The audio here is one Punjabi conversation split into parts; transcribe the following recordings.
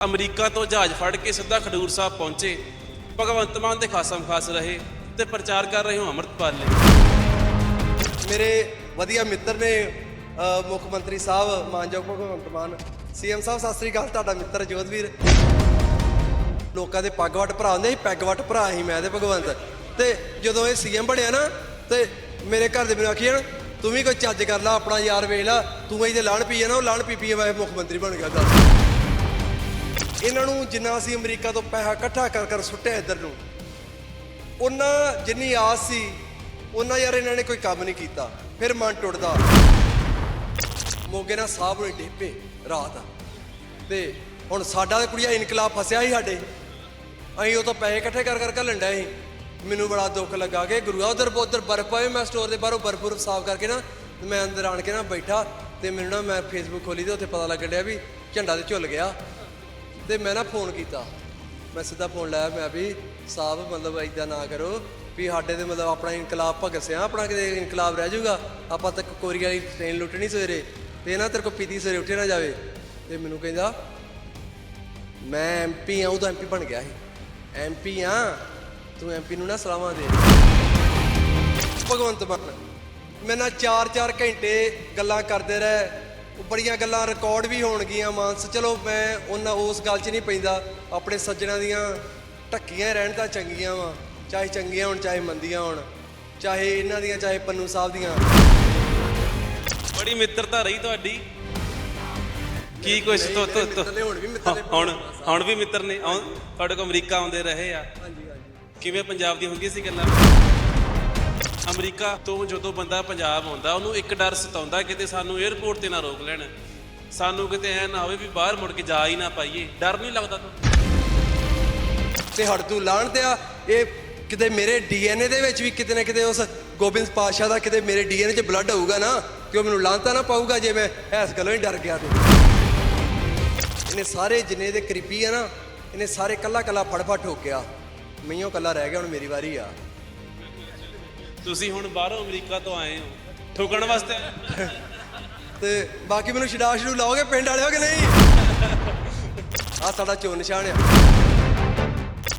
ਅਮਰੀਕਾ ਤੋਂ ਜਹਾਜ਼ ਫੜ ਕੇ ਸਿੱਧਾ ਖਡੂਰ ਸਾਹਿਬ ਪਹੁੰਚੇ। ਭਗਵੰਤ ਮਾਨ ਦੇ ਖਾਸਮ ਖਾਸ ਰਹੇ ਤੇ ਪ੍ਰਚਾਰ ਕਰ ਰਹੇ ਹੋ ਅੰਮ੍ਰਿਤਪਾਲ ਲਈ। ਮੇਰੇ ਵਧੀਆ ਮਿੱਤਰ ਨੇ ਮੁੱਖ ਮੰਤਰੀ ਸਾਹਿਬ, ਮਾਨਯੋਗ ਭਗਵੰਤ ਮਾਨ, ਸੀਐਮ ਸਾਹਿਬ, ਸਤਿ ਸ੍ਰੀ ਅਕਾਲ, ਤੁਹਾਡਾ ਮਿੱਤਰ ਜੋਧਵੀਰ। ਲੋਕਾਂ ਦੇ ਪੱਗ ਵੱਟ ਭਰਾ ਹੁੰਦੇ ਸੀ ਪੈਗ ਵੱਟ ਭਰਾ ਸੀ ਮੈਂ ਤੇ ਭਗਵੰਤ। ਤੇ ਜਦੋਂ ਇਹ ਸੀਐਮ ਬਣਿਆ ਨਾ, ਤੇ ਮੇਰੇ ਘਰ ਦੇ ਮੈਨੂੰ ਆਖੀ ਜਾਣ, ਤੂੰ ਵੀ ਕੋਈ ਚੱਜ ਕਰ ਲੈ, ਆਪਣਾ ਯਾਰ ਵੇਖ ਲੈ, ਤੂੰ ਇਹਦੇ ਲਾਣ ਪੀਏ ਨਾ ਉਹ ਲਾਣ ਪੀ ਪੀਏ ਵਾ ਮੁੱਖ ਮੰਤਰੀ ਬਣ ਗਿਆ, ਦੱਸ। ਇਹਨਾਂ ਨੂੰ ਜਿੰਨਾ ਅਸੀਂ ਅਮਰੀਕਾ ਤੋਂ ਪੈਸਾ ਇਕੱਠਾ ਕਰ ਕਰ ਸੁੱਟਿਆ ਇੱਧਰ ਨੂੰ, ਉਹਨਾਂ ਜਿੰਨੀ ਆਸ ਸੀ, ਉਹਨਾਂ ਯਾਰ ਇਹਨਾਂ ਨੇ ਕੋਈ ਕੰਮ ਨਹੀਂ ਕੀਤਾ, ਫਿਰ ਮਨ ਟੁੱਟਦਾ। ਮੋਗੇ ਨਾਲ ਸਾਹ ਨੂੰ ਡੇਪੇ, ਰਾਤ ਤੇ ਹੁਣ ਸਾਡਾ ਤੇ ਕੁੜੀਆ ਇਨਕਲਾਬ ਫਸਿਆ ਸੀ ਸਾਡੇ। ਅਸੀਂ ਉਹ ਤੋਂ ਪੈਸੇ ਇਕੱਠੇ ਕਰ ਕਰ ਘੱਲਣ ਡਏ ਸੀ। ਮੈਨੂੰ ਬੜਾ ਦੁੱਖ ਲੱਗਾ ਕਿ ਗੁਰੂਆ ਉਧਰ ਉਧਰ ਬਰਫ਼ ਪਏ ਮੈਂ ਸਟੋਰ ਦੇ ਬਾਹਰੋਂ ਬਰਫ਼ ਬੁਰਫ਼ ਸਾਫ਼ ਕਰਕੇ ਨਾ ਮੈਂ ਅੰਦਰ ਆਣ ਕੇ ਨਾ ਬੈਠਾ, ਤੇ ਮੈਨੂੰ ਨਾ ਮੈਂ ਫੇਸਬੁੱਕ ਖੋਲੀ ਤੇ ਉੱਥੇ ਪਤਾ ਲੱਗਣ ਡਿਆ ਵੀ ਝੰਡਾ ਤੇ ਝੁੱਲ ਗਿਆ। ਤੇ ਮੈਂ ਨਾ ਫੋਨ ਕੀਤਾ। ਮੈਂ ਸਿੱਧਾ ਫੋਨ ਲਾਇਆ, ਮੈਂ ਵੀ ਸਾਹਿਬ ਮਤਲਬ ਇਦਾਂ ਨਾ ਕਰੋ ਵੀ ਸਾਡੇ ਤੇ ਮਤਲਬ ਆਪਣਾ ਇਨਕਲਾਬ ਭਗਤ ਸਿਆ ਆਪਣਾ ਕਿਤੇ ਇਨਕਲਾਬ ਰਹਿ ਜਾਊਗਾ। ਆਪਾਂ ਤੱਕ ਕੋਰੀਆ ਵਾਲੀ ਟ੍ਰੇਨ ਲੁੱਟਣੀ ਸਵੇਰੇ ਤੇ ਨਾ ਤੇਰੇ ਕੋ ਪੀਤੀ ਸਵੇਰੇ ਉੱਠੇ ਨਾ ਜਾਵੇ। ਤੇ ਮੈਨੂੰ ਕਹਿੰਦਾ, ਮੈਂ ਐਮਪੀ ਆ ਉਹਦਾ ਐਮਪੀ ਬਣ ਗਿਆ ਸੀ। ਐਮਪੀ ਆ, ਤੂੰ ਐਮਪੀ ਨੂੰ ਨਾ ਸਲਾਮਾਂ ਦੇ। ਭਗਵੰਤ ਮਾਨ ਮੈਂ ਨਾ 4-4 ਘੰਟੇ ਗੱਲਾਂ ਕਰਦੇ ਰਹੇ। ਬੜੀਆਂ ਗੱਲਾਂ ਰਿਕਾਰਡ ਵੀ ਹੋਣਗੀਆਂ ਮਾਨਸ। ਚਲੋ ਮੈਂ ਉਹਨਾਂ ਉਸ ਗੱਲ 'ਚ ਨਹੀਂ ਪੈਂਦਾ। ਆਪਣੇ ਸੱਜਣਾ ਦੀਆਂ ਟੱਕੀਆਂ ਰਹਿਣ ਤਾਂ ਚੰਗੀਆਂ ਵਾ। ਚਾਹੇ ਚੰਗੀਆਂ ਹੋਣ ਚਾਹੇ ਮੰਦੀਆਂ ਹੋਣ। ਚਾਹੇ ਇਹਨਾਂ ਦੀਆਂ ਚਾਹੇ ਪੰਨੂ ਸਾਹਿਬ ਦੀਆਂ। ਬੜੀ ਮਿੱਤਰਤਾ ਰਹੀ ਤੁਹਾਡੀ। ਕੀ ਕੁਛ ਤੋਂ ਤੋਂ ਤੋਂ- ਹੁਣ ਵੀ ਮਿੱਤਰ ਨੇ ਹੁਣ ਹੁਣ ਵੀ ਮਿੱਤਰ ਨੇ। ਆਉਂ- ਤੁਹਾਡੇ ਕੋਲ ਅਮਰੀਕਾ ਆਉਂਦੇ ਰਹੇ ਆ। ਹਾਂਜੀ ਹਾਂਜੀ। ਕਿਵੇਂ ਪੰਜਾਬ ਦੀ ਹੁੰਦੀ ਸੀ ਗੱਲਾਂ? ਅਮਰੀਕਾ ਤੋਂ ਜਦੋਂ ਬੰਦਾ ਪੰਜਾਬ ਆਉਂਦਾ, ਉਹਨੂੰ ਇੱਕ ਡਰ ਸਤਾਉਂਦਾ ਕਿਤੇ ਸਾਨੂੰ 에ਅਰਪੋਰਟ ਤੇ ਨਾ ਰੋਕ ਲੈਣ। ਸਾਨੂੰ ਕਿਤੇ ਐ ਨਾ ਹੋਵੇ ਵੀ ਬਾਹਰ ਮੁੜ ਕੇ ਜਾ ਹੀ ਨਾ ਪਾਈਏ। ਡਰ ਨਹੀਂ ਲੱਗਦਾ ਤੁਹਾਨੂੰ? ਤੇ ਹੜ ਤੂੰ ਲਾਣ ਤੇ ਆ ਇਹ ਕਿਤੇ ਮੇਰੇ ਡੀਐਨਏ ਦੇ ਵਿੱਚ ਵੀ ਕਿਤੇ ਨਾ ਕਿਤੇ ਉਸ ਗੋਬਿੰਦ ਪਾਸ਼ਾ ਦਾ ਕਿਤੇ ਮੇਰੇ ਡੀਐਨਏ 'ਚ ਬਲੱਡ ਹੋਊਗਾ ਨਾ ਕਿ ਉਹ ਮੈਨੂੰ ਲਾਂਤਾ ਨਾ ਪਾਊਗਾ ਜੇ ਮੈਂ ਇਸ ਗੱਲੋਂ ਹੀ ਡਰ ਗਿਆ ਤੂੰ। ਇਹਨੇ ਸਾਰੇ ਜਿੰਨੇ ਦੇ ਕਰੀਬੀ ਆ ਨਾ, ਇਹਨੇ ਸਾਰੇ ਕੱਲਾ ਕੱਲਾ ਫੜ ਫੜ ਠੋਕਿਆ। ਮਈਓ ਕੱਲਾ ਰਹਿ ਗਿਆ ਹੁਣ ਮੇਰੀ ਵਾਰੀ ਆ। ਤੁਸੀਂ ਹੁਣ ਬਾਹਰੋਂ ਅਮਰੀਕਾ ਤੋਂ ਆਏ ਹੋ ਠੋਕਣ ਵਾਸਤੇ? ਤੇ ਬਾਕੀ ਮੈਨੂੰ ਛਡਾ ਛਡੂ ਲਾਓਗੇ ਪਿੰਡ ਵਾਲਿਓ ਕਿ ਨਹੀਂ? ਆ ਸਾਡਾ ਚੋਣ ਨਿਸ਼ਾਨ ਆ।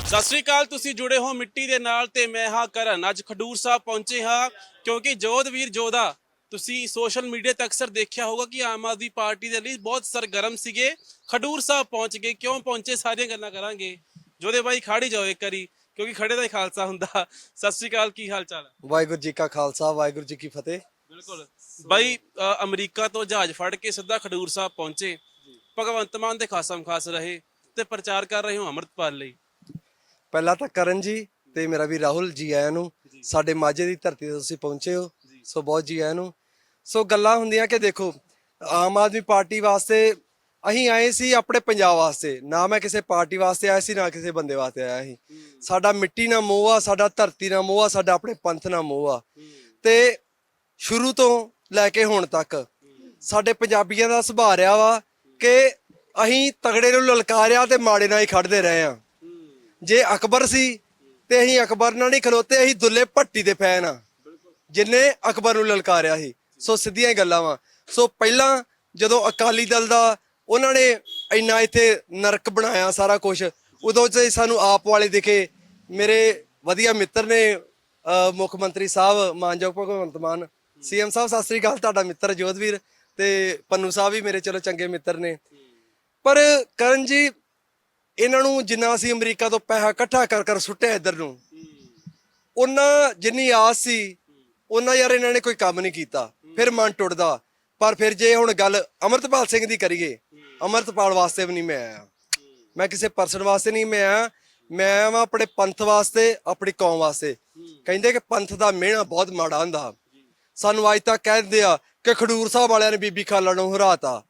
ਸਤਿ ਸ੍ਰੀ ਅਕਾਲ ਤੁਸੀਂ ਜੁੜੇ ਹੋ ਮਿੱਟੀ ਦੇ ਨਾਲ ਤੇ ਮੈਂ ਹਾਂ ਕਰਨ। ਅੱਜ ਖਡੂਰ ਸਾਹਿਬ ਪਹੁੰਚੇ ਹਾਂ ਕਿਉਂਕਿ ਜੋਧਵੀਰ ਜੋਧਾ ਤੁਸੀਂ ਸੋਸ਼ਲ ਮੀਡੀਆ ਤੇ ਅਕਸਰ ਦੇਖਿਆ ਹੋਗਾ ਕਿ ਆਮ ਆਦਮੀ ਪਾਰਟੀ ਦੇ ਲਈ ਬਹੁਤ ਸਰਗਰਮ ਸੀਗੇ। ਖਡੂਰ ਸਾਹਿਬ ਪਹੁੰਚ ਗਏ। ਕਿਉਂ ਪਹੁੰਚੇ? ਸਾਰੀਆਂ ਗੱਲਾਂ ਕਰਾਂਗੇ। ਜੋਧੇ ਬਾਈ ਖਾੜੀ ਜਾਓ ਇੱਕ ਵਾਰੀ। ਕਿਉਂਕਿ ਖੜੇ ਦਾ ਹੀ ਖਾਲਸਾ ਹੁੰਦਾ। ਸਤਿ ਸ੍ਰੀ ਅਕਾਲ ਕੀ ਹਾਲ ਚਾਲ ਹੈ ਵਾਹਿਗੁਰੂ ਜੀ ਕਾ ਖਾਲਸਾ ਵਾਹਿਗੁਰੂ ਜੀ ਕੀ ਫਤਿਹ। ਬਿਲਕੁਲ। ਬਾਈ ਅ, ਅਮਰੀਕਾ ਤੋਂ ਜਹਾਜ਼ ਫੜ ਕੇ ਸਿੱਧਾ ਖਡੂਰ ਸਾਹਿਬ ਪਹੁੰਚੇ। ਭਗਵੰਤ ਮਾਨ ਦੇ ਖਾਸਮ ਖਾਸ ਰਹੇ ਤੇ ਪ੍ਰਚਾਰ ਕਰ ਰਹੇ ਹੋ ਅੰਮ੍ਰਿਤਪਾਲ ਲਈ। ਪਹਿਲਾਂ ਤਾਂ ਕਰਨ ਜੀ ਤੇ ਮੇਰਾ ਵੀ ਰਾਹੁਲ ਜੀ ਆਇਆਂ ਨੂੰ। ਸਾਡੇ ਮਾਝੇ ਦੀ ਧਰਤੀ ਤੇ ਤੁਸੀਂ ਪਹੁੰਚੇ ਹੋ। ਸੋ ਬਹੁਤ ਜੀ ਆਇਆਂ ਨੂੰ। ਸੋ ਗੱਲਾਂ ਹੁੰਦੀਆਂ ਕਿ ਦੇਖੋ ਆਮ ਆਦਮੀ ਪਾਰਟੀ ਵਾਸਤੇ ਅਸੀਂ ਆਏ ਸੀ ਆਪਣੇ ਪੰਜਾਬ ਵਾਸਤੇ। ਨਾ ਮੈਂ ਕਿਸੇ ਪਾਰਟੀ ਵਾਸਤੇ ਆਇਆ ਸੀ ਨਾ ਕਿਸੇ ਬੰਦੇ ਵਾਸਤੇ ਆਇਆ ਸੀ। ਸਾਡਾ ਮਿੱਟੀ ਨਾਲ ਮੋਹ ਆ ਸਾਡਾ ਧਰਤੀ ਨਾਲ ਮੋਹ ਆ ਸਾਡਾ ਆਪਣੇ ਪੰਥ ਨਾਲ ਮੋਹ ਆ। ਤੇ ਸ਼ੁਰੂ ਤੋਂ ਲੈ ਕੇ ਹੁਣ ਤੱਕ ਸਾਡੇ ਪੰਜਾਬੀਆਂ ਦਾ ਸੁਭਾਅ ਰਿਹਾ ਵਾ ਕਿ ਅਸੀਂ ਤਗੜੇ ਨੂੰ ਲਲਕਾਰਿਆ ਤੇ ਮਾੜੇ ਨਾਲ ਹੀ ਖੜਦੇ ਰਹੇ ਆ ਜੇ ਅਕਬਰ ਸੀ ਤੇ ਅਸੀਂ ਅਕਬਰ ਨਾਲ ਨਹੀਂ ਖਲੋਤੇ ਅਸੀਂ ਦੁੱਲੇ ਭੱਟੀ ਦੇ ਫੈਨ ਆ ਜਿਨੇ ਅਕਬਰ ਨੂੰ ਲਲਕਾਰਿਆ ਸੀ। ਸੋ ਸਿੱਧੀਆਂ ਗੱਲਾਂ ਵਾ। ਸੋ ਪਹਿਲਾਂ ਜਦੋਂ ਅਕਾਲੀ ਦਲ ਦਾ ਉਹਨਾਂ ਨੇ ਇੰਨਾ ਇੱਥੇ ਨਰਕ ਬਣਾਇਆ ਸਾਰਾ ਕੁਝ ਉਦੋਂ ਤੇ ਸਾਨੂੰ ਆਪ ਵਾਲੇ ਦਿਖੇ ਮੇਰੇ ਵਧੀਆ ਮਿੱਤਰ ਨੇ ਅ, ਮੁੱਖ ਮੰਤਰੀ ਸਾਹਿਬ ਮਾਨਯੋਗ ਭਗਵੰਤ ਮਾਨ ਸੀਐਮ ਸਾਹਿਬ ਸਤਿ ਸ੍ਰੀ ਅਕਾਲ ਤੁਹਾਡਾ ਮਿੱਤਰ ਜੋਧਵੀਰ ਤੇ ਪੰਨੂ ਸਾਹਿਬ ਵੀ ਮੇਰੇ ਚਲੋ ਚੰਗੇ ਮਿੱਤਰ ਨੇ। ਪਰ ਕਰਨ ਜੀ ਇਹਨਾਂ ਨੂੰ ਜਿੰਨਾ ਅਸੀਂ ਅਮਰੀਕਾ ਤੋਂ ਪੈਸਾ ਇਕੱਠਾ ਕਰ ਕਰ ਸੁੱਟਿਆ ਇੱਧਰ ਨੂੰ ਉਹਨਾਂ ਜਿੰਨੀ ਆਸ ਸੀ ਉਹਨਾਂ ਯਾਰ ਇਹਨਾਂ ਨੇ ਕੋਈ ਕੰਮ ਨਹੀਂ ਕੀਤਾ। ਫਿਰ ਮਨ ਟੁੱਟਦਾ। ਪਰ ਫਿਰ ਜੇ ਹੁਣ ਗੱਲ ਅਮਰਤਪਾਲ ਸਿੰਘ ਦੀ ਕਰੀਏ ਅਮਰਤਪਾਲ ਵਾਸਤੇ ਵੀ ਨਹੀਂ ਮੈਂ ਆਇਆ। ਮੈਂ ਕਿਸੇ ਪਰਸਨ ਵਾਸਤੇ ਨਹੀਂ ਮੈਂ ਆਇਆ। ਮੈਂ ਆਵਾਂ ਆਪਣੇ ਪੰਥ ਵਾਸਤੇ, ਆਪਣੀ ਕੌਮ ਵਾਸਤੇ। ਕਹਿੰਦੇ ਕਿ ਪੰਥ ਦਾ ਮਿਹਣਾ ਬਹੁਤ ਮਾੜਾ ਹੁੰਦਾ। ਸਾਨੂੰ ਅੱਜ ਤੱਕ ਕਹਿੰਦੇ ਆ ਕਿ ਖਡੂਰ ਸਾਹਿਬ ਵਾਲਿਆਂ ਨੇ ਬੀਬੀ ਖਾਲੜਾ ਨੂੰ ਹਰਾਤਾ।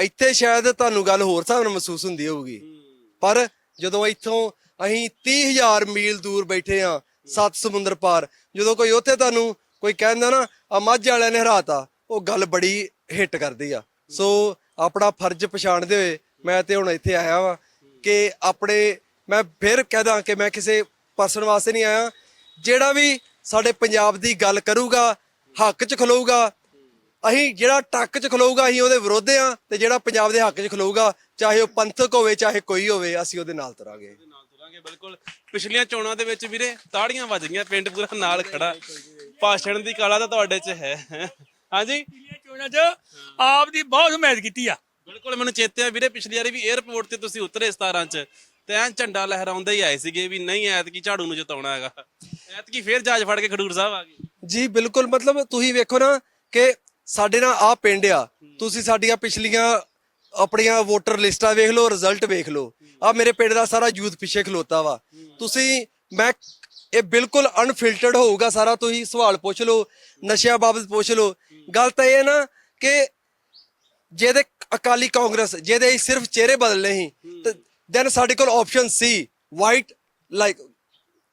ਇੱਥੇ ਸ਼ਾਇਦ ਤੁਹਾਨੂੰ ਗੱਲ ਹੋਰ ਹਿਸਾਬ ਨਾਲ ਮਹਿਸੂਸ ਹੁੰਦੀ ਹੋਊਗੀ। ਪਰ ਜਦੋਂ ਇੱਥੋਂ ਅਸੀਂ 30000 ਮੀਲ ਦੂਰ ਬੈਠੇ ਆ ਸੱਤ ਸਮੁੰਦਰ ਪਾਰ, ਜਦੋਂ ਕੋਈ ਉੱਥੇ ਤੁਹਾਨੂੰ ਕੋਈ ਕਹਿੰਦਾ ਨਾ ਆ ਮਾਝੇ ਵਾਲਿਆਂ ਨੇ ਹਰਾਤਾ, ਉਹ ਗੱਲ ਬੜੀ ਹਿੱਟ ਕਰਦੀ ਆ। ਸੋ ਆਪਣਾ ਫਰਜ਼ ਪਛਾਣਦੇ ਹੋਏ ਮੈਂ ਤੇ ਹੁਣ ਇੱਥੇ ਆਇਆ ਵਾਂ ਕਿ ਆਪਣੇ, ਮੈਂ ਫਿਰ ਕਹਦਾ ਕਿ ਮੈਂ ਕਿਸੇ ਪਰਸਨ ਵਾਸਤੇ ਨਹੀਂ ਆਇਆ। ਜਿਹੜਾ ਵੀ ਸਾਡੇ ਪੰਜਾਬ ਦੀ ਗੱਲ ਕਰੂਗਾ, ਹੱਕ 'ਚ ਖਲੋਊਗਾ, ਅਸੀਂ ਜਿਹੜਾ ਟੱਕ 'ਚ ਖਲੋਊਗਾ, ਅਸੀਂ ਉਹਦੇ ਵਿਰੋਧ ਆ ਤੇ ਜਿਹੜਾ ਪੰਜਾਬ ਦੇ ਹੱਕ 'ਚ ਖਲੋਊਗਾ, ਚਾਹੇ ਉਹ ਪੰਥਕ ਹੋਵੇ, ਚਾਹੇ ਕੋਈ ਹੋਵੇ, ਅਸੀਂ ਉਹਦੇ ਨਾਲ ਤੁਰਾਂਗੇ। ਦੇ ਤੁਰਾਂਗੇ, ਬਿਲਕੁਲ। ਪਿਛਲੀਆਂ ਚੋਣਾਂ ਦੇ ਵਿੱਚ ਵੀਰੇ ਤਾੜੀਆਂ ਵੱਜ ਗਈਆਂ, ਪਿੰਡ ਪੂਰਾ ਨਾਲ ਖੜਾ। ਭਾਸ਼ਣ ਦੀ ਕਲਾ ਤਾਂ ਤੁਹਾਡੇ 'ਚ ਹੈ। ਹਾਂਜੀ? ਚੋਣਾਂ 'ਚ ਆਪ ਦੀ ਬਹੁਤ ਹਮਾਇਤ ਕੀਤੀ ਆ। ਬਿਲਕੁਲ ਮੈਨੂੰ ਚੇਤੇ ਆ ਵੀਰੇ ਪਿਛਲੀ ਵਾਰੀ ਵੀ 에ਅਰਪੋਰਟ ਤੇ ਤੁਸੀਂ ਉਤਰੇ 17 ਚ ਤੇ ਐਂ ਝੰਡਾ ਲਹਿਰਾਉਂਦੇ ਹੀ ਆਏ ਸੀਗੇ ਵੀ ਨਹੀਂ ਐਤਕੀ ਝਾੜੂ ਨੂੰ ਜਿਤਾਉਣਾ ਹੈਗਾ। ਐਤਕੀ ਫੇਰ ਜਾਜ ਫੜ ਕੇ ਖਡੂਰ ਸਾਹਿਬ ਆ ਗਏ। ਜੀ ਬਿਲਕੁਲ ਮਤਲਬ ਤੁਸੀਂ ਵੇਖੋ ਨਾ ਕਿ ਸਾਡੇ ਨਾਲ ਆ ਪਿੰਡ ਆ। ਤੁਸੀਂ ਸਾਡੀਆਂ ਪਿਛਲੀਆਂ ਆਪਣੀਆਂ ਵੋਟਰ ਲਿਸਟਾਂ ਵੇਖ ਲਓ ਰਿਜ਼ਲਟ ਵੇਖ ਲਓ। ਆ ਮੇਰੇ ਪਿੰਡ ਦਾ ਸਾਰਾ ਯੂਥ ਪਿੱਛੇ ਖਲੋਤਾ ਵਾ। ਤੁਸੀਂ ਮੈਂ ਇਹ ਬਿਲਕੁਲ ਅਨਫਿਲਟਰਡ ਹੋਊਗਾ ਸਾਰਾ ਤੁਸੀਂ ਸਵਾਲ ਪੁੱਛ ਲਓ ਨਸ਼ਿਆਂ ਬਾਬਤ ਪੁੱਛ ਲਓ। ਗੱਲ ਤਾਂ ਇਹ ਨਾ ਕਿ ਜਿਹਦੇ ਅਕਾਲੀ ਕਾਂਗਰਸ, ਜਿਹਦੇ ਸਿਰਫ ਚਿਹਰੇ ਬਦਲਨੇ ਸੀ, ਤੇ ਦੈਨ ਸਾਡੇ ਕੋਲ ਆਪਸ਼ਨ ਸੀ white like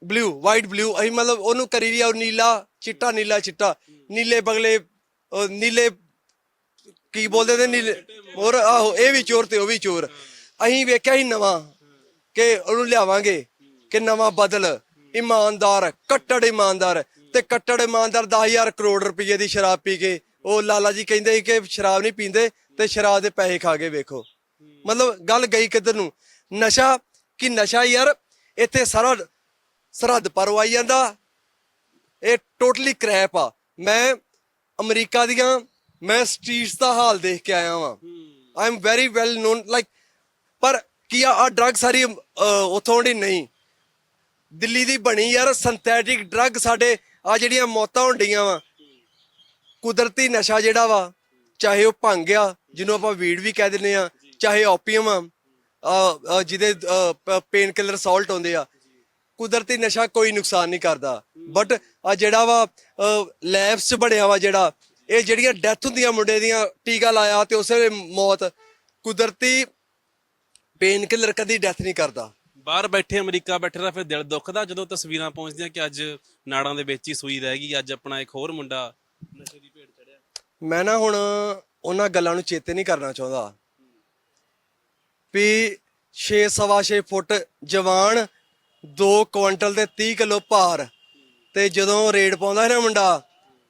blue white blue ਅਸੀਂ ਮਤਲਬ ਉਹਨੂੰ ਕਰੀ ਲਿਆ ਉਹ ਨੀਲਾ ਚਿੱਟਾ ਨੀਲਾ ਚਿੱਟਾ, ਨੀਲੇ ਬਗਲੇ ਉਹ ਨੀਲੇ ਕੀ ਬੋਲਦੇ ਨੇ, ਨੀਲੇ ਹੋਰ, ਆਹੋ, ਇਹ ਵੀ ਚੋਰ ਤੇ ਉਹ ਵੀ ਚੋਰ। ਅਸੀਂ ਵੇਖਿਆ ਹੀ ਨਵਾਂ ਕਿ ਉਹਨੂੰ ਲਿਆਵਾਂਗੇ, ਕਿ ਨਵਾਂ ਬਦਲ, ਇਮਾਨਦਾਰ, ਕੱਟੜ ਇਮਾਨਦਾਰ। ਤੇ ਕੱਟੜ ਇਮਾਨਦਾਰ 10000 ਕਰੋੜ ਰੁਪਏ ਦੀ ਸ਼ਰਾਬ ਪੀ ਕੇ ਉਹ ਲਾਲਾ ਜੀ ਕਹਿੰਦੇ ਕਿ ਸ਼ਰਾਬ ਨਹੀਂ ਪੀਂਦੇ ਤੇ ਸ਼ਰਾਬ ਦੇ ਪੈਸੇ ਖਾ ਕੇ ਵੇਖੋ। ਮਤਲਬ ਗੱਲ ਗਈ ਕਿੱਧਰ ਨੂੰ? ਨਸ਼ਾ ਕਿ ਨਸ਼ਾ ਯਾਰ ਇੱਥੇ ਸਾਰਾ ਸਰਹੱਦ ਪਰ ਆਈ ਜਾਂਦਾ। ਇਹ ਟੋਟਲੀ ਕ੍ਰੈਪ ਆ। ਮੈਂ ਅਮਰੀਕਾ ਦੀਆਂ ਮੈਂ ਸਟਰੀਟਸ ਦਾ ਹਾਲ ਦੇਖ ਕੇ ਆਇਆ ਵਾਂ। I am very well known like ਪਰ ਕੀ ਆ ਡਰੱਗ ਸਾਰੀ ਉੱਥੋਂ ਦੀ ਨਹੀਂ। ਦਿੱਲੀ ਦੀ ਬਣੀ ਯਾਰ ਸਿੰਥੈਟਿਕ ਡਰੱਗ ਸਾਡੇ ਆ ਜਿਹੜੀਆਂ ਮੌਤਾਂ ਹੁੰਦੀਆਂ ਵਾ, ਕੁਦਰਤੀ ਨਸ਼ਾ ਜਿਹੜਾ ਵਾ, ਚਾਹੇ ਉਹ ਭੰਗ ਆ, ਜਿਹਨੂੰ ਆਪਾਂ ਵੀੜ ਵੀ ਕਹਿ ਦਿੰਦੇ ਆ ਚਾਹੇ ਓਪੀਅਮ ਆ ਜਿਹਦੇ ਪੇਨ ਕਿਲਰ ਸਾਲਟ ਹੁੰਦੇ ਆ, ਕੁਦਰਤੀ ਨਸ਼ਾ ਕੋਈ ਨੁਕਸਾਨ ਨਹੀਂ ਕਰਦਾ। ਬਟ ਆ ਜਿਹੜਾ ਵਾ ਲੈਬਸ ਚ ਬਣਿਆ ਵਾ ਜਿਹੜਾ, ਇਹ ਜਿਹੜੀਆਂ ਡੈਥ ਹੁੰਦੀਆਂ ਮੁੰਡੇ ਦੀਆਂ, ਟੀਕਾ ਲਾਇਆ ਤੇ ਉਸੇ ਮੌਤ, ਕੁਦਰਤੀ ਪੇਨ ਕਿਲਰ ਕਦੀ ਡੈਥ ਨਹੀਂ ਕਰਦਾ। ਬਾਹਰ ਬੈਠੇ ਅਮਰੀਕਾ ਬੈਠੇ ਦਾ ਫਿਰ ਦਿਲ ਦੁਖਦਾ ਜਦੋਂ ਤਸਵੀਰਾਂ ਪਹੁੰਚਦੀਆਂ ਕਿ ਅੱਜ ਨਾੜਾਂ ਦੇ ਵਿੱਚ ਹੀ ਸੂਈ ਰਹਿ ਗਈ, ਅੱਜ ਆਪਣਾ ਇੱਕ ਹੋਰ ਮੁੰਡਾ ਨਸ਼ੇ ਦੀ ਭੇਟ ਚੜਿਆ ਮੈਂ ਨਾ ਹੁਣ ਉਹਨਾਂ ਗੱਲਾਂ ਨੂੰ ਚੇਤੇ ਨਹੀਂ ਕਰਨਾ ਚਾਹੁੰਦਾ। ਵੀ 6 ਸਵਾ 6 ਫੁੱਟ ਜਵਾਨ 2 ਕੁਇੰਟਲ ਤੇ 30 ਕਿਲੋ ਭਾਰ ਤੇ ਜਦੋਂ ਰੇਡ ਪਾਉਂਦਾ ਸੀ ਨਾ ਮੁੰਡਾ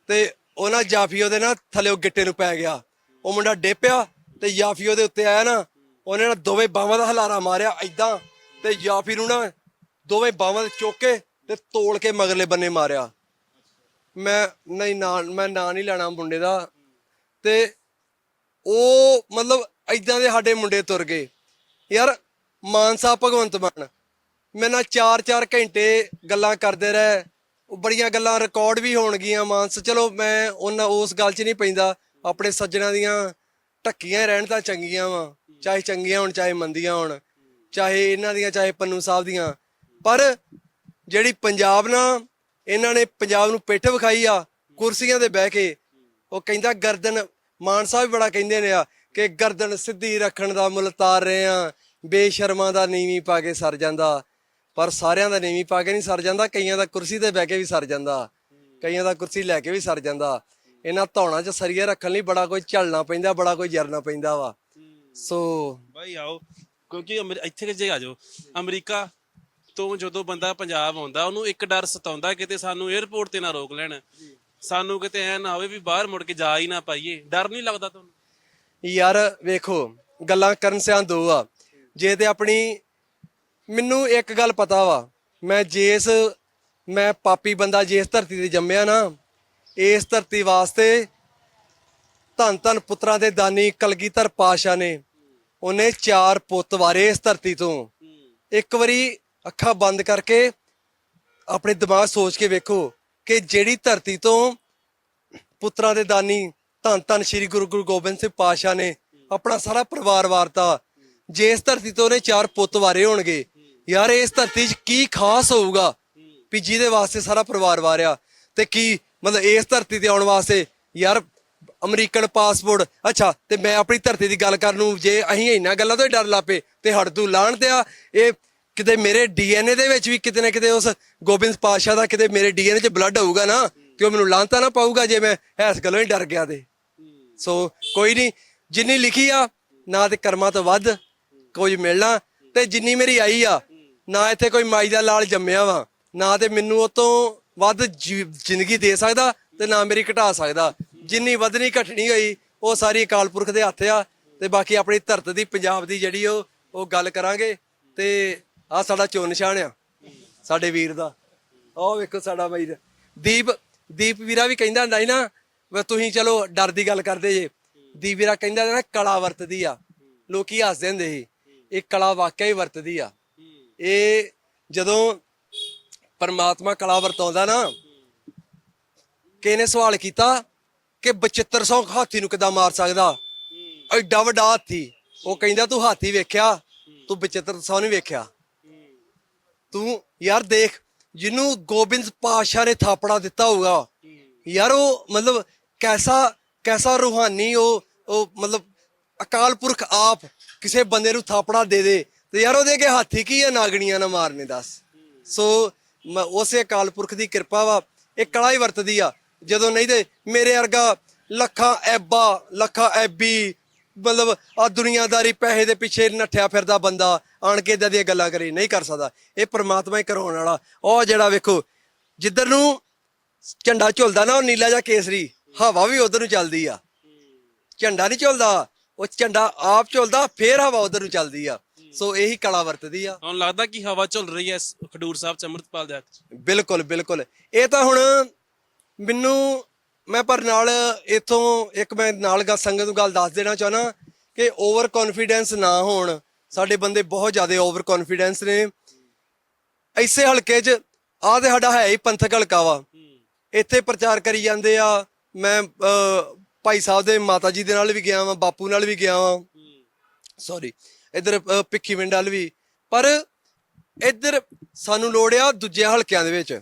ਤੇ ਉਹਨਾਂ ਜਾਫੀ ਉਹਦੇ ਨਾ ਥੱਲੇ ਗਿੱਟੇ ਨੂੰ ਪੈ ਗਿਆ। ਉਹ ਮੁੰਡਾ ਡੇਪਿਆ ਤੇ ਜਾਫੀ ਉਹਦੇ ਉੱਤੇ ਆਇਆ ਨਾ, ਉਹਨੇ ਨਾ ਦੋਵੇਂ ਬਾਹਾਂ ਦਾ ਹਲਾਰਾ ਮਾਰਿਆ ਐਦਾਂ ਤੇ ਜਾਂ ਫਿਰ ਉਹਨਾਂ ਦੋਵੇਂ ਬਾਹਾਂ ਦੇ ਚੁੱਕ ਕੇ ਤੇ ਤੋੜ ਕੇ ਮਗਰਲੇ ਬੰਨੇ ਮਾਰਿਆ। ਮੈਂ ਨਹੀਂ ਨਾ, ਮੈਂ ਨਾਂ ਨਹੀਂ ਲੈਣਾ ਮੁੰਡੇ ਦਾ। ਤੇ ਉਹ ਮਤਲਬ ਐਦਾਂ ਦੇ ਸਾਡੇ ਮੁੰਡੇ ਤੁਰ ਗਏ। ਯਾਰ ਮਾਨਸਾ ਭਗਵੰਤ ਮਾਨ, ਮੇਰੇ ਨਾਲ 4-4 ਘੰਟੇ ਗੱਲਾਂ ਕਰਦੇ ਰਹੇ। ਉਹ ਬੜੀਆਂ ਗੱਲਾਂ ਰਿਕਾਰਡ ਵੀ ਹੋਣਗੀਆਂ ਮਾਨਸ। ਚਲੋ ਮੈਂ ਉਹਨਾਂ, ਉਸ ਗੱਲ 'ਚ ਨਹੀਂ ਪੈਂਦਾ। ਆਪਣੇ ਸੱਜਣਾ ਦੀਆਂ ਟੱਕੀਆਂ ਰਹਿਣ ਤਾਂ ਚੰਗੀਆਂ ਵਾ, ਚਾਹੇ ਚੰਗੀਆਂ ਹੋਣ, ਚਾਹੇ ਮੰਦੀਆਂ ਹੋਣ। ਚਾਹੇ ਇਹਨਾਂ ਦੀਆਂ ਚਾਹੇ ਪੰਨੂ ਸਾਹਿਬ ਦੀਆਂ। ਪਰ ਜਿਹੜੀ ਪੰਜਾਬ ਨਾ ਇਹਨਾਂ ਨੇ ਪੰਜਾਬ ਨੂੰ ਪਿੱਠ ਵਿਖਾਈ ਆ ਕੁਰਸੀਆਂ ਤੇ ਬਹਿ ਕੇ। ਉਹ ਕਹਿੰਦਾ ਗਰਦਨ ਮਾਨ ਸਾਹਿਬ ਬੜਾ ਕਹਿੰਦੇ ਨੇ ਆ ਕਿ ਗਰਦਨ ਸਿੱਧੀ ਰੱਖਣ ਦਾ ਮੁੱਲ ਤਾਰ ਰਹੇ ਆ। ਬੇਸ਼ਰਮਾਂ ਦਾ ਨੀਵੀਂ ਪਾ ਕੇ ਸਰ ਜਾਂਦਾ। ਪਰ ਸਾਰਿਆਂ ਦਾ ਨੀਵੀਂ ਪਾ ਕੇ ਨਹੀਂ ਸਰ ਜਾਂਦਾ ਕਈਆਂ ਦਾ ਕੁਰਸੀ ਤੇ ਬਹਿ ਕੇ ਵੀ ਸਰ ਜਾਂਦਾ। ਕਈਆਂ ਦਾ ਕੁਰਸੀ ਲੈ ਕੇ ਵੀ ਸਰ ਜਾਂਦਾ। ਇਹਨਾਂ ਧੌਣਾ 'ਚ ਸਰੀਆ ਰੱਖਣ ਲਈ ਬੜਾ ਕੋਈ ਝਲਣਾ ਪੈਂਦਾ ਬੜਾ ਕੋਈ ਜਰਨਾ ਪੈਂਦਾ ਵਾ। ਸੋ ਬਾਈ ਆਓ ਕਿਉਂਕਿ ਅਮਰ- ਇੱਥੇ ਕਿ ਜੇ ਆ ਜਾਓ। ਅਮਰੀਕਾ ਤੋਂ ਜਦੋਂ ਬੰਦਾ ਪੰਜਾਬ ਆਉਂਦਾ, ਉਹਨੂੰ ਇੱਕ ਡਰ ਸਤਾਉਂਦਾ ਕਿਤੇ ਸਾਨੂੰ 에ਅਰਪੋਰਟ ਤੇ ਨਾ ਰੋਕ ਲੈਣ। ਸਾਨੂੰ ਕਿਤੇ ਐ ਨਾ ਹੋਵੇ ਵੀ ਬਾਹਰ ਮੁੜ ਕੇ ਜਾ ਹੀ ਨਾ ਪਾਈਏ। ਡਰ ਨਹੀਂ ਲੱਗਦਾ ਤੁਹਾਨੂੰ? ਯਾਰ, ਵੇਖੋ, ਗੱਲਾਂ ਕਰਨ ਸਿਆਂ ਦੋ ਆ। ਜੇ ਤੇ ਆਪਣੀ, ਮੈਨੂੰ ਇੱਕ ਗੱਲ ਪਤਾ ਵਾ। ਮੈਂ ਜਿਸ, ਮੈਂ ਪਾਪੀ ਬੰਦਾ ਜਿਸ ਧਰਤੀ ਤੇ ਜੰਮਿਆ ਨਾ, ਇਸ ਧਰਤੀ ਵਾਸਤੇ ਧੰਨ ਧੰਨ ਪੁੱਤਰਾਂ ਦੇ ਦਾਨੀ ਕਲਗੀਧਰ ਪਾਸ਼ਾ ਨੇ ਉਹਨੇ ਚਾਰ ਪੁੱਤ ਵਾਰੇ ਇਸ ਧਰਤੀ ਤੋਂ। ਇੱਕ ਵਾਰੀ ਅੱਖਾਂ ਬੰਦ ਕਰਕੇ ਆਪਣੇ ਦਿਮਾਗ ਸੋਚ ਕੇ ਵੇਖੋ ਕਿ ਜਿਹੜੀ ਧਰਤੀ ਤੋਂ ਪੁੱਤਰਾਂ ਦੇ ਦਾਨੀ ਧੰਨ ਧੰਨ ਸ੍ਰੀ ਗੁਰੂ ਗੁਰੂ ਗੋਬਿੰਦ ਸਿੰਘ ਪਾਤਸ਼ਾਹ ਨੇ ਆਪਣਾ ਸਾਰਾ ਪਰਿਵਾਰ ਵਾਰਤਾ। ਜੇ ਇਸ ਧਰਤੀ ਤੋਂ ਉਹਨੇ ਚਾਰ ਪੁੱਤ ਵਾਰੇ ਹੋਣਗੇ ਯਾਰ ਇਸ ਧਰਤੀ 'ਚ ਕੀ ਖਾਸ ਹੋਊਗਾ ਵੀ ਜਿਹਦੇ ਵਾਸਤੇ ਸਾਰਾ ਪਰਿਵਾਰ ਵਾਰਿਆ ਤੇ ਕੀ ਮਤਲਬ ਇਸ ਧਰਤੀ ਤੇ ਆਉਣ ਵਾਸਤੇ ਯਾਰ ਅਮਰੀਕਨ ਪਾਸਪੋਰਟ। ਅੱਛਾ ਤੇ ਮੈਂ ਆਪਣੀ ਧਰਤੀ ਦੀ ਗੱਲ ਕਰਨ ਨੂੰ ਜੇ ਅਸੀਂ ਇਹਨਾਂ ਗੱਲਾਂ ਤੋਂ ਹੀ ਡਰ ਲਾਪੇ ਤੇ ਹੜ ਤੂੰ ਲਾਣ ਤੇ ਆ ਇਹ ਕਿਤੇ ਮੇਰੇ ਡੀਐਨਏ ਦੇ ਵਿੱਚ ਵੀ ਕਿਤੇ ਨਾ ਕਿਤੇ ਉਸ ਗੋਬਿੰਦ ਪਾਤਸ਼ਾਹ ਦਾ ਕਿਤੇ ਮੇਰੇ ਡੀਐਨਏ 'ਚ ਬਲੱਡ ਹੋਊਗਾ ਨਾ ਤੇ ਉਹ ਮੈਨੂੰ ਲਾਂਤਾ ਨਾ ਪਾਊਗਾ ਜੇ ਮੈਂ ਇਸ ਗੱਲੋਂ ਹੀ ਡਰ ਗਿਆ ਤੇ। ਸੋ ਕੋਈ ਨਹੀਂ ਜਿੰਨੀ ਲਿਖੀ ਆ ਨਾ ਤੇ ਕਰਮਾਂ ਤੋਂ ਵੱਧ ਕੁਝ ਮਿਲਣਾ ਤੇ ਜਿੰਨੀ ਮੇਰੀ ਆਈ ਆ ਨਾ ਇੱਥੇ ਕੋਈ ਮਾਈ ਦਾ ਲਾਲ ਜੰਮਿਆ ਵਾ ਨਾ ਤੇ ਮੈਨੂੰ ਉਹ ਤੋਂ ਵੱਧ ਜ਼ਿੰਦਗੀ ਦੇ ਸਕਦਾ ਤੇ ਨਾ ਮੇਰੀ ਘਟਾ ਸਕਦਾ। ਜਿੰਨੀ ਵਧਣੀ ਘਟਣੀ ਹੋਈ, ਉਹ ਸਾਰੀ ਅਕਾਲ ਪੁਰਖ ਦੇ ਹੱਥ ਆ ਤੇ ਬਾਕੀ ਆਪਣੀ ਧਰਤ ਦੀ, ਪੰਜਾਬ ਦੀ ਜਿਹੜੀ ਉਹ ਉਹ ਗੱਲ ਕਰਾਂਗੇ ਤੇ ਆ ਸਾਡਾ ਚੋਣ ਨਿਸ਼ਾਨ ਆ, ਸਾਡੇ ਵੀਰ ਦਾ। ਉਹ ਵੇਖੋ ਸਾਡਾ ਬਾਈ ਦੀਪ ਦੀਪ ਵੀਰਾ ਵੀ ਕਹਿੰਦਾ ਹੁੰਦਾ ਸੀ ਨਾ, ਵੀ ਤੁਸੀਂ ਚਲੋ ਡਰ ਦੀ ਗੱਲ ਕਰਦੇ ਜੇ। ਦੀਪ ਵੀਰਾ ਕਹਿੰਦਾ ਨਾ, ਕਲਾ ਵਰਤਦੀ ਆ। ਲੋਕੀ ਹੱਸਦੇ ਹੁੰਦੇ ਸੀ, ਇਹ ਕਲਾ ਵਾਕਿਆ ਹੀ ਵਰਤਦੀ ਆ। ਇਹ ਜਦੋਂ ਪਰਮਾਤਮਾ ਕਲਾ ਵਰਤਾਉਂਦਾ ਨਾ, ਕਿਸੇ ਨੇ ਸਵਾਲ ਕੀਤਾ ਕਿ 7500 ਹਾਥੀ ਨੂੰ ਕਿੱਦਾਂ ਮਾਰ ਸਕਦਾ? ਐਡਾ ਵੱਡਾ ਹਾਥੀ। ਉਹ ਕਹਿੰਦਾ ਤੂੰ ਹਾਥੀ ਵੇਖਿਆ? ਤੂੰ 7500 ਨਹੀਂ ਵੇਖਿਆ? ਤੂੰ ਯਾਰ ਦੇਖ ਜਿਹਨੂੰ ਗੋਬਿੰਦ ਪਾਸ਼ਾ ਨੇ ਥਾਪੜਾ ਦਿੱਤਾ ਹੋਊਗਾ ਯਾਰ ਉਹ ਮਤਲਬ ਕੈਸਾ ਕੈਸਾ ਰੂਹਾਨੀ ਉਹ ਉਹ ਮਤਲਬ ਅਕਾਲ ਪੁਰਖ ਆਪ ਕਿਸੇ ਬੰਦੇ ਨੂੰ ਥਾਪੜਾ ਦੇ ਦੇ ਤੇ ਯਾਰ ਉਹਦੇ ਅੱਗੇ ਹਾਥੀ ਕੀ ਆ ਨਾਗਣੀਆਂ ਨਾ ਮਾਰਨੇ ਦੱਸ। ਸੋ ਉਸੇ ਅਕਾਲ ਪੁਰਖ ਦੀ ਕਿਰਪਾ ਵਾ ਇਹ ਕਲਾ ਹੀ ਵਰਤਦੀ ਆ। ਜਦੋਂ ਨਹੀਂ ਤੇ ਮੇਰੇ ਵਰਗਾ ਲੱਖਾਂ ਐਬਾ ਲੱਖਾਂ ਐਬੀ ਮਤਲਬ ਆ ਦੁਨੀਆਦਾਰੀ ਪੈਸੇ ਦੇ ਪਿੱਛੇ ਨੱਠਿਆ ਫਿਰਦਾ ਬੰਦਾ ਆਣ ਕੇ ਇਦਾਂ ਦੀਆਂ ਗੱਲਾਂ ਕਰੇ ਨਹੀਂ ਕਰ ਸਕਦਾ। ਇਹ ਪ੍ਰਮਾਤਮਾ ਹੀ ਕਰਾਉਣ ਵਾਲਾ। ਉਹ ਜਿਹੜਾ ਵੇਖੋ ਜਿੱਧਰ ਨੂੰ ਝੰਡਾ ਝੁਲਦਾ ਨਾ ਉਹ ਨੀਲਾ ਜਾਂ ਕੇਸਰੀ ਹਵਾ ਵੀ ਉਧਰ ਨੂੰ ਚੱਲਦੀ ਆ। ਝੰਡਾ ਨਹੀਂ ਝੁਲਦਾ ਉਹ ਝੰਡਾ ਆਪ ਝੁਲਦਾ ਫੇਰ ਹਵਾ ਉਧਰ ਨੂੰ ਚੱਲਦੀ ਆ। ਸੋ ਇਹੀ ਕਲਾ ਵਰਤਦੀ ਆ। ਹੁਣ ਲੱਗਦਾ ਕਿ ਹਵਾ ਝੁੱਲ ਰਹੀ ਹੈ ਖਡੂਰ ਸਾਹਿਬ ਚ ਅੰਮ੍ਰਿਤਪਾਲ ਦੇ ਹੱਥ ਬਿਲਕੁਲ ਬਿਲਕੁਲ। ਇਹ ਤਾਂ ਹੁਣ ਮੈਨੂੰ ਮੈਂ ਪਰ ਨਾਲ ਇਥੋਂ ਇੱਕ ਮੈਂ ਨਾਲ ਗਾ ਸੰਗਤ ਨੂੰ ਗੱਲ ਦੱਸ ਦੇਣਾ ਚਾਹਨਾ ਕਿ ਓਵਰ ਕੌਨਫੀਡੈਂਸ ਨਾ ਹੋਣ। ਸਾਡੇ ਬੰਦੇ ਬਹੁਤ ਜ਼ਿਆਦਾ ਓਵਰ ਕੌਨਫੀਡੈਂਸ ਨੇ। ਐਸੇ ਹਲਕੇ 'ਚ ਆਹ ਤੇ ਸਾਡਾ ਹੈ ਹੀ ਪੰਥਕ ਹਲਕਾ ਵਾ। ਇੱਥੇ ਪ੍ਰਚਾਰ ਕਰੀ ਜਾਂਦੇ ਆ। ਮੈਂ ਭਾਈ ਸਾਹਿਬ ਦੇ ਮਾਤਾ ਜੀ ਦੇ ਨਾਲ ਵੀ ਗਿਆ ਵਾਂ ਬਾਪੂ ਨਾਲ ਵੀ ਗਿਆ ਵਾਂ। ਸੌਰੀ ਇੱਧਰ ਭਿੱਖੀ ਵਿੰਡ ਵੱਲ ਵੀ। ਪਰ ਇੱਧਰ ਸਾਨੂੰ ਲੋੜ ਆ ਦੂਜੇ ਹਲਕਿਆਂ ਦੇ ਵਿੱਚ।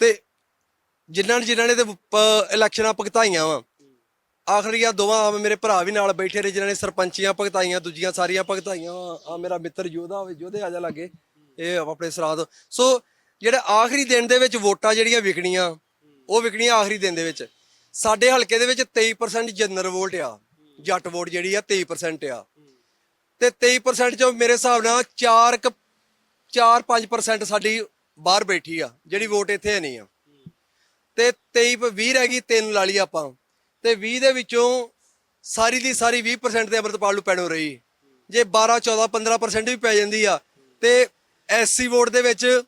ਤੇ ਜਿਨ੍ਹਾਂ ਨੇ ਜਿਨ੍ਹਾਂ ਨੇ ਤੇ ਪ- ਇਲੈਕਸ਼ਨਾਂ ਭਗਤਾਈਆਂ ਵਾ। ਆਖਰੀ ਆ ਦੋਵਾਂ ਆ ਮੇਰੇ ਭਰਾ ਵੀ ਨਾਲ ਬੈਠੇ ਨੇ, ਜਿਨ੍ਹਾਂ ਨੇ ਸਰਪੰਚੀਆਂ ਭਗਤਾਈਆਂ, ਦੂਜੀਆਂ ਸਾਰੀਆਂ ਭਗਤਾਈਆਂ ਆ ਮੇਰਾ ਮਿੱਤਰ ਯੋਧਾ ਹੋਵੇ ਯੋਧੇ ਆ ਜਾ ਲਾਗੇ। ਇਹ ਆਪਣੇ ਸਰਾਧ। ਸੋ ਜਿਹੜਾ ਆਖਰੀ ਦਿਨ ਦੇ ਵਿੱਚ ਵੋਟਾਂ ਜਿਹੜੀਆਂ ਵਿਕਣੀਆਂ, ਉਹ ਵਿਕਣੀਆਂ ਆਖਰੀ ਦਿਨ ਦੇ ਵਿੱਚ। ਸਾਡੇ ਹਲਕੇ ਦੇ ਵਿੱਚ 23% ਜਨਰਲ ਵੋਟ ਆ। ਜੱਟ ਵੋਟ ਜਿਹੜੀ ਆ 23% ਆ। ਤੇ 23% ਚੋਂ ਮੇਰੇ ਹਿਸਾਬ ਨਾਲ 4 ਕ 4-5% ਸਾਡੀ ਬਾਹਰ ਬੈਠੀ ਆ, ਜਿਹੜੀ ਵੋਟ ਇੱਥੇ ਹੈ ਨਹੀਂ ਆ। ਤੇ 23 ਪ- 20 ਰਹਿ ਗਈ ਤਿੰਨ ਲਾ ਲਈ ਆਪਾਂ। ਤੇ 20 ਦੇ ਵਿੱਚੋਂ ਸਾਰੀ ਦੀ ਸਾਰੀ 20% ਦੇ ਅਮਰਤਪਾਲ ਨੂੰ ਪੈਣੋ ਰਹੀ। ਜੇ 12 14 15% ਵੀ ਪੈ ਜਾਂਦੀ ਆ ਤੇ ਐਸਸੀ ਵੋਟ ਦੇ ਵਿੱਚ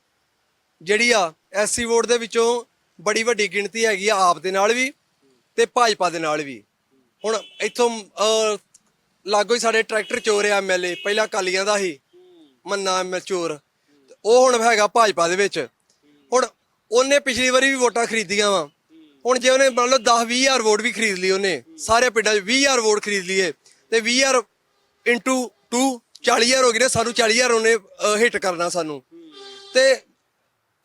ਜਿਹੜੀ ਆ ਐਸਸੀ ਵੋਟ ਦੇ ਵਿੱਚੋਂ ਬੜੀ ਵੱਡੀ ਗਿਣਤੀ ਹੈਗੀ ਆ ਆਪ ਦੇ ਨਾਲ ਵੀ ਤੇ ਭਾਜਪਾ ਦੇ ਨਾਲ ਵੀ। ਹੁਣ ਇੱਥੋਂ ਅਹ, ਲਾਗੋ ਹੀ ਸਾਡੇ ਟਰੈਕਟਰ ਚੋਰ ਆ ਐਮਐਲਏ ਪਹਿਲਾਂ ਕਾਲੀਆਂ ਦਾ ਸੀ ਮੰਨਾ ਐਮਐਲ ਚੋਰ। ਤੇ ਉਹ ਹੁਣ ਹੈਗਾ ਭਾਜਪਾ ਦੇ ਵਿੱਚ। ਉਹਨੇ ਪਿਛਲੀ ਵਾਰੀ ਵੀ ਵੋਟਾਂ ਖਰੀਦੀਆਂ ਵਾ। ਹੁਣ ਜੇ ਉਹਨੇ ਮੰਨ ਲਓ 10 20000 ਵੋਟ ਵੀ ਖਰੀਦ ਲਈ ਉਹਨੇ, ਸਾਰੇ ਪਿੰਡਾਂ 'ਚ 20000 ਵੋਟ ਖਰੀਦ ਲਈਏ, ਤੇ 20000 ਇਨਟੂ 2 40000 ਹੋ ਗਏ ਨੇ, ਸਾਨੂੰ 40000 ਉਹਨੇ ਹਿੱਟ ਕਰਨਾ ਸਾਨੂੰ। ਤੇ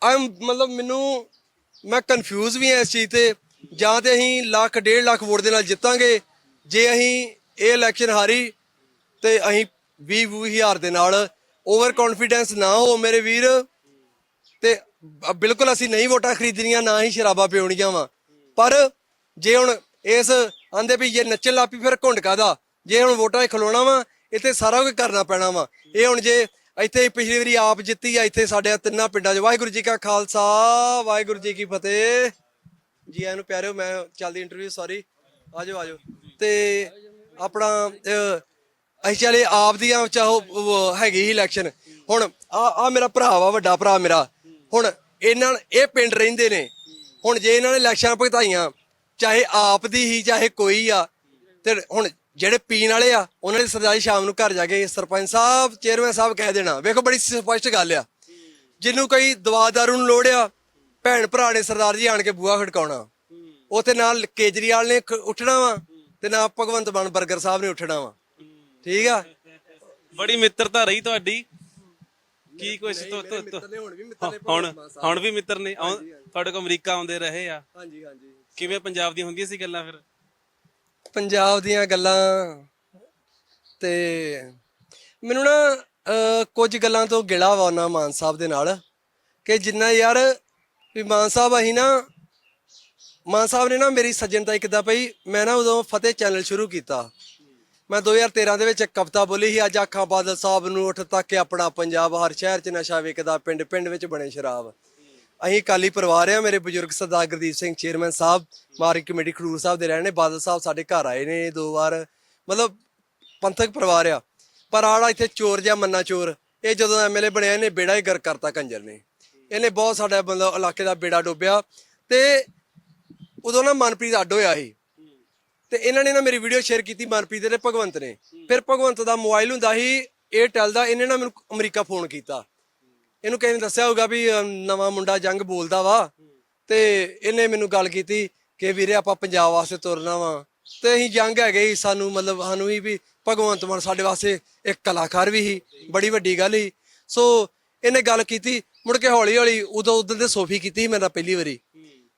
ਆਮ ਮਤਲਬ ਮੈਨੂੰ, ਮੈਂ ਕਨਫਿਊਜ਼ ਵੀ ਹਾਂ ਇਸ ਚੀਜ਼ ਤੇ। ਜਾਂ ਤੇ ਅਸੀਂ ਲੱਖ, ਡੇਢ ਲੱਖ ਵੋਟ ਦੇ ਨਾਲ ਜਿੱਤਾਂਗੇ, ਜੇ ਅਸੀਂ ਇਹ ਇਲੈਕਸ਼ਨ ਹਾਰੀ, ਤੇ ਅਸੀਂ 20 ਹਜ਼ਾਰ ਦੇ ਨਾਲ ਓਵਰ ਕੌਨਫੀਡੈਂਸ ਨਾ ਹੋ ਮੇਰੇ ਵੀਰ। ਬਿਲਕੁਲ ਅਸੀਂ ਨਹੀਂ ਵੋਟਾਂ ਖਰੀਦਣੀਆਂ, ਨਾ ਹੀ ਸ਼ਰਾਬਾਂ ਪਿਉਣੀਆਂ ਵਾ। ਪਰ ਜੇ ਹੁਣ ਇਸ ਆਂਦੇ ਵੀ ਜੇ ਨੱਚਣ ਲੱਪੀ ਫਿਰ ਘੁੰਡ ਕਾਦਾ ਜੇ ਹੁਣ ਵੋਟਾਂ 'ਚ ਖਲੋਣਾ ਵਾ, ਇੱਥੇ ਸਾਰਾ ਕੁਝ ਕਰਨਾ ਪੈਣਾ ਵਾ। ਇਹ ਹੁਣ ਜੇ ਇੱਥੇ ਪਿਛਲੀ ਵਾਰੀ ਆਪ ਜਿੱਤੀ ਆ, ਇੱਥੇ ਸਾਡੇ ਤਿੰਨਾਂ ਪਿੰਡਾਂ 'ਚ। ਵਾਹਿਗੁਰੂ ਜੀ ਕਾ ਖਾਲਸਾ, ਵਾਹਿਗੁਰੂ ਜੀ ਕੀ ਫਤਿਹ। ਜੀ ਆਇਆਂ ਨੂੰ ਪਿਆਰਿਓ, ਮੈਂ ਚੱਲਦੀ ਇੰਟਰਵਿਊ ਸੌਰੀ ਆਜੋ ਆਜੋ। ਤੇ ਆਪਣਾ ਅਸੀਂ ਚਾਲੇ ਆਪ ਦੀਆਂ, ਚਾਹੋ ਹੈਗੀ ਹੀ ਇਲੈਕਸ਼ਨ ਹੁਣ ਆ ਆ ਮੇਰਾ ਭਰਾ ਵਾ, ਵੱਡਾ ਭਰਾ ਮੇਰਾ। ਹੁਣ ਇਹਨਾਂ ਇਹ ਪਿੰਡ ਰਹਿੰਦੇ ਨੇ। ਹੁਣ ਜੇ ਇਹਨਾਂ ਨੇ ਇਲੈਕਸ਼ਨ ਭਗਤਾਈਆਂ, ਚਾਹੇ ਆਪ ਦੀ ਹੀ, ਚਾਹੇ ਕੋਈ ਆ, ਤੇ ਹੁਣ ਜਿਹੜੇ ਪੀਣ ਵਾਲੇ ਆ, ਉਹਨਾਂ ਦੀ ਸਰਦਾਰੀ ਸ਼ਾਮ ਨੂੰ ਘਰ ਜਾ ਕੇ ਸਰਪੰਚ ਸਾਹਿਬ, ਚੇਅਰਮੈਨ ਸਾਹਿਬ ਕਹਿ ਦੇਣਾ, ਵੇਖੋ ਬੜੀ ਸਪਸ਼ਟ ਗੱਲ ਆ। ਜਿਹਨੂੰ ਕੋਈ ਦਵਾਦਾਰੂ ਨੂੰ ਲੋੜ ਆ ਭੈਣ ਭਰਾ ਨੇ ਸਰਦਾਰ ਜੀ ਆਣ ਕੇ ਬੂਹਾ ਖੜਕਾਉਣਾ। ਉਥੇ ਨਾਲ ਕੇਜਰੀਵਾਲ ਨੇ ਉੱਠਣਾ ਵਾ, ਤੇ ਨਾ ਭਗਵੰਤ ਮਾਨ ਬਰਗਰ ਸਾਹਿਬ ਨੇ ਉੱਠਣਾ ਵਾ। ਠੀਕ ਆ? ਬੜੀ ਮਿੱਤਰਤਾ ਰਹੀ ਤੁਹਾਡੀ। ਕੀ ਕੁਛ ਤੋ ਤੋ ਤੋ- ਹੁਣ ਵੀ ਮਿੱਤਰ ਹੁਣ ਹੁਣ ਵੀ ਮਿੱਤਰ ਨੇ। ਆਉਂ- ਤੁਹਾਡੇ ਕੋਲ ਅਮਰੀਕਾ ਆਉਂਦੇ ਰਹੇ ਆ। ਹਾਂਜੀ ਹਾਂਜੀ। ਕਿਵੇਂ ਪੰਜਾਬ ਦੀਆਂ ਹੁੰਦੀਆਂ ਸੀ ਗੱਲਾਂ ਫਿਰ? ਪੰਜਾਬ ਦੀਆਂ ਗੱਲਾਂ ਤੇ ਮੈਨੂੰ ਨਾ ਅਹ, ਕੁਝ ਗੱਲਾਂ ਤੋਂ ਗਿਲਾ ਵਾ ਉਹਨਾਂ ਮਾਨ ਸਾਹਿਬ ਦੇ ਨਾਲ ਕਿ ਜਿੰਨਾ ਯਾਰ ਵੀ ਮਾਨ ਸਾਹਿਬ ਅਸੀਂ ਨਾ ਮਾਨ ਸਾਹਿਬ ਨੇ ਨਾ ਮੇਰੀ ਸੱਜਣਤਾ ਕਿੱਦਾਂ ਪਈ ਮੈਂ ਨਾ ਉਦੋਂ ਫਤਿਹ ਚੈਨਲ ਸ਼ੁਰੂ ਕੀਤਾ। ਮੈਂ 2013 ਦੇ ਵਿੱਚ ਇੱਕ ਕਵਿਤਾ ਬੋਲੀ ਸੀ, ਅੱਜ ਆਖਾਂ ਬਾਦਲ ਸਾਹਿਬ ਨੂੰ ਉੱਠ ਤੱਕ ਕੇ ਆਪਣਾ ਪੰਜਾਬ ਹਰ ਸ਼ਹਿਰ 'ਚ ਨਸ਼ਾ ਵਿਕਦਾ ਪਿੰਡ ਪਿੰਡ ਵਿੱਚ ਬਣੇ ਸ਼ਰਾਬ। ਅਸੀਂ ਅਕਾਲੀ ਪਰਿਵਾਰ ਆ, ਮੇਰੇ ਬਜ਼ੁਰਗ Sardar Gurdeep Singh, chairman Sahib market committee Khadoor Sahib ਦੇ ਰਹਿਣੇ ਬਾਦਲ ਸਾਹਿਬ ਸਾਡੇ ਘਰ ਆਏ ਨੇ ਦੋ ਵਾਰ, ਮਤਲਬ ਪੰਥਕ ਪਰਿਵਾਰ ਆ। ਪਰ ਆੜਾ ਇੱਥੇ ਚੋਰ ਜਾਂ ਮੰਨਾ ਚੋਰ, ਇਹ ਜਦੋਂ ਐਮਐਲਏ ਬਣਿਆ, ਇਹਨੇ ਬੇੜਾ ਹੀ ਗਰ ਕਰਤਾ ਕੰਜਰ ਨੇ। ਇਹਨੇ ਬਹੁਤ ਸਾਡਾ ਮਤਲਬ ਇਲਾਕੇ ਦਾ ਬੇੜਾ ਡੋਬਿਆ ਤੇ ਉਦੋਂ ਨਾ ਮਨਪ੍ਰੀਤ ਅੱਡ ਹੋਇਆ ਸੀ। ਤੇ ਇਹਨਾਂ ਨੇ ਨਾ ਮੇਰੀ ਵੀਡੀਓ ਸ਼ੇਅਰ ਕੀਤੀ ਮਨਪ੍ਰੀਤ ਤੇ ਭਗਵੰਤ ਨੇ। ਫਿਰ ਭਗਵੰਤ ਦਾ ਮੋਬਾਈਲ ਹੁੰਦਾ ਸੀ ਏਅਰਟੈਲ ਦਾ ਇਹਨੇ ਨਾ ਮੈਨੂੰ ਅਮਰੀਕਾ ਫੋਨ ਕੀਤਾ। ਇਹਨੂੰ ਕਿਸੇ ਨੇ ਦੱਸਿਆ ਹੋਊਗਾ ਵੀ ਅਮ, ਨਵਾਂ ਮੁੰਡਾ ਜੰਗ ਬੋਲਦਾ ਵਾ। ਤੇ ਇਹਨੇ ਮੈਨੂੰ ਗੱਲ ਕੀਤੀ ਕਿ ਵੀਰੇ ਆਪਾਂ ਪੰਜਾਬ ਵਾਸਤੇ ਤੁਰਨਾ ਵਾ। ਤੇ ਅਸੀਂ ਜੰਗ ਹੈਗੇ ਸੀ ਸਾਨੂੰ ਮਤਲਬ ਸਾਨੂੰ ਹੀ ਵੀ ਭਗਵੰਤ ਮਾਨ ਸਾਡੇ ਵਾਸਤੇ ਇੱਕ ਕਲਾਕਾਰ ਵੀ ਸੀ ਬੜੀ ਵੱਡੀ ਗੱਲ ਸੀ। ਸੋ ਇਹਨੇ ਗੱਲ ਕੀਤੀ ਮੁੜ ਕੇ ਹੌਲੀ ਹੌਲੀ ਉਦੋਂ ਉਦੋਂ ਦੇ ਸੋਫੀ ਕੀਤੀ ਸੀ ਮੇਰੇ ਨਾਲ ਪਹਿਲੀ ਵਾਰੀ।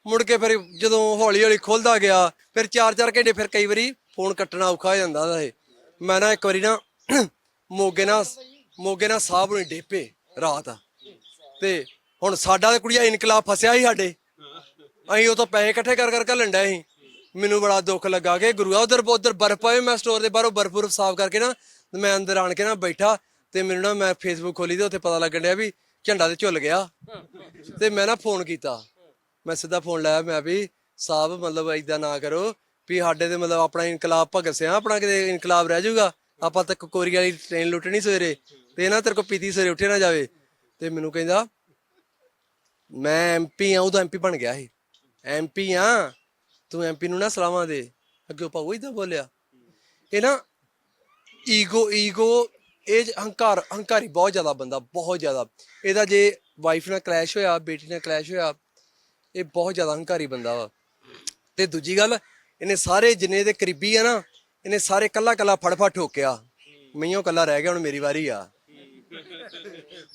ਮੁੜ ਕੇ ਫਿਰ ਜਦੋਂ ਹੌਲੀ ਹੌਲੀ ਖੁੱਲਦਾ ਗਿਆ, ਫਿਰ 4-4 ਘੰਟੇ ਫਿਰ ਕਈ ਵਾਰੀ ਫੋਨ ਕੱਟਣਾ ਔਖਾ ਹੋ ਜਾਂਦਾ ਦਾ ਇਹ। ਮੈਂ ਨਾ ਇੱਕ ਵਾਰੀ ਨਾ ਮੋਗੇ ਨਾਲ ਮੋਗੇ ਨਾਲ ਸਾਹਬ ਨੂੰ ਡੇਪੇ ਰਾਤ। ਤੇ ਹੁਣ ਸਾਡਾ ਤੇ ਕੁੜੀਆ ਇਨਕਲਾਬ ਫਸਿਆ ਸੀ ਸਾਡੇ। ਅਸੀਂ ਉਹ ਤੋਂ ਪੈਸੇ ਇਕੱਠੇ ਕਰ ਕਰ ਘੱਲਣ ਡਏ ਸੀ। ਮੈਨੂੰ ਬੜਾ ਦੁੱਖ ਲੱਗਾ ਕਿ ਗੁਰੂਆ ਉਧਰ ਉਧਰ ਬਰਫ਼ ਪਏ ਮੈਂ ਸਟੋਰ ਦੇ ਬਾਹਰੋਂ ਬਰਫ਼ ਬੁਰਫ ਸਾਫ਼ ਕਰਕੇ ਨਾ ਮੈਂ ਅੰਦਰ ਆਣ ਕੇ ਨਾ ਬੈਠਾ ਤੇ ਮੈਨੂੰ ਨਾ ਮੈਂ ਫੇਸਬੁੱਕ ਖੋਲੀ ਤੇ ਉੱਥੇ ਪਤਾ ਲੱਗਣ ਡਿਆ ਵੀ ਝੰਡਾ ਤੇ ਝੁੱਲ ਗਿਆ। ਤੇ ਮੈਂ ਨਾ ਫੋਨ ਕੀਤਾ। ਮੈਂ ਸਿੱਧਾ ਫੋਨ ਲਾਇਆ, ਮੈਂ ਵੀ ਸਾਹਿਬ ਮਤਲਬ ਇਦਾਂ ਨਾ ਕਰੋ ਵੀ ਸਾਡੇ ਤੇ ਮਤਲਬ ਆਪਣਾ ਇਨਕਲਾਬ ਭਗਤ ਸਿਆ ਆਪਣਾ ਕਿਤੇ ਇਨਕਲਾਬ ਰਹਿ ਜਾਊਗਾ, ਆਪਾਂ ਤਾਂ ਕੋਰੀ ਵਾਲੀ ਟ੍ਰੇਨ ਲੁੱਟਣੀ ਸਵੇਰੇ ਤੇ ਨਾ ਤੇਰੇ ਕੋ ਪੀਤੀ ਸਵੇਰੇ ਉੱਠੇ ਨਾ ਜਾਵੇ। ਤੇ ਮੈਨੂੰ ਕਹਿੰਦਾ, ਮੈਂ ਐਮਪੀ ਆ, ਉਦੋਂ ਐਮਪੀ ਬਣ ਗਿਆ ਸੀ। ਐਮਪੀ ਆ, ਤੂੰ ਐਮਪੀ ਨੂੰ ਨਾ ਸਲਾਮਾਂ ਦੇ। ਅੱਗੇ ਪਾਉ ਇਦਾਂ ਬੋਲਿਆ। ਇਹ ਨਾ ਈਗੋ ਈਗੋ, ਇਹ ਹੰਕਾਰ, ਹੰਕਾਰੀ ਬਹੁਤ ਜ਼ਿਆਦਾ ਬੰਦਾ, ਬਹੁਤ ਜ਼ਿਆਦਾ। ਇਹਦਾ ਜੇ ਵਾਈਫ ਨਾਲ ਕਲੈਸ਼ ਹੋਇਆ, ਬੇਟੀ ਨਾਲ ਕਲੈਸ਼ ਹੋਇਆ ਇਹ ਬਹੁਤ ਜ਼ਿਆਦਾ ਹੰਕਾਰੀ ਬੰਦਾ ਵਾ। ਤੇ ਦੂਜੀ ਗੱਲ ਇਹਨੇ ਸਾਰੇ ਜਿੰਨੇ ਦੇ ਕਰੀਬੀ ਆ ਨਾ ਇਹਨੇ ਸਾਰੇ ਕੱਲਾ ਕੱਲਾ ਫੜ ਫੜ ਠੋਕਿਆ। ਮਈਓ ਕੱਲਾ ਰਹਿ ਗਿਆ ਹੁਣ ਮੇਰੀ ਵਾਰੀ ਆ।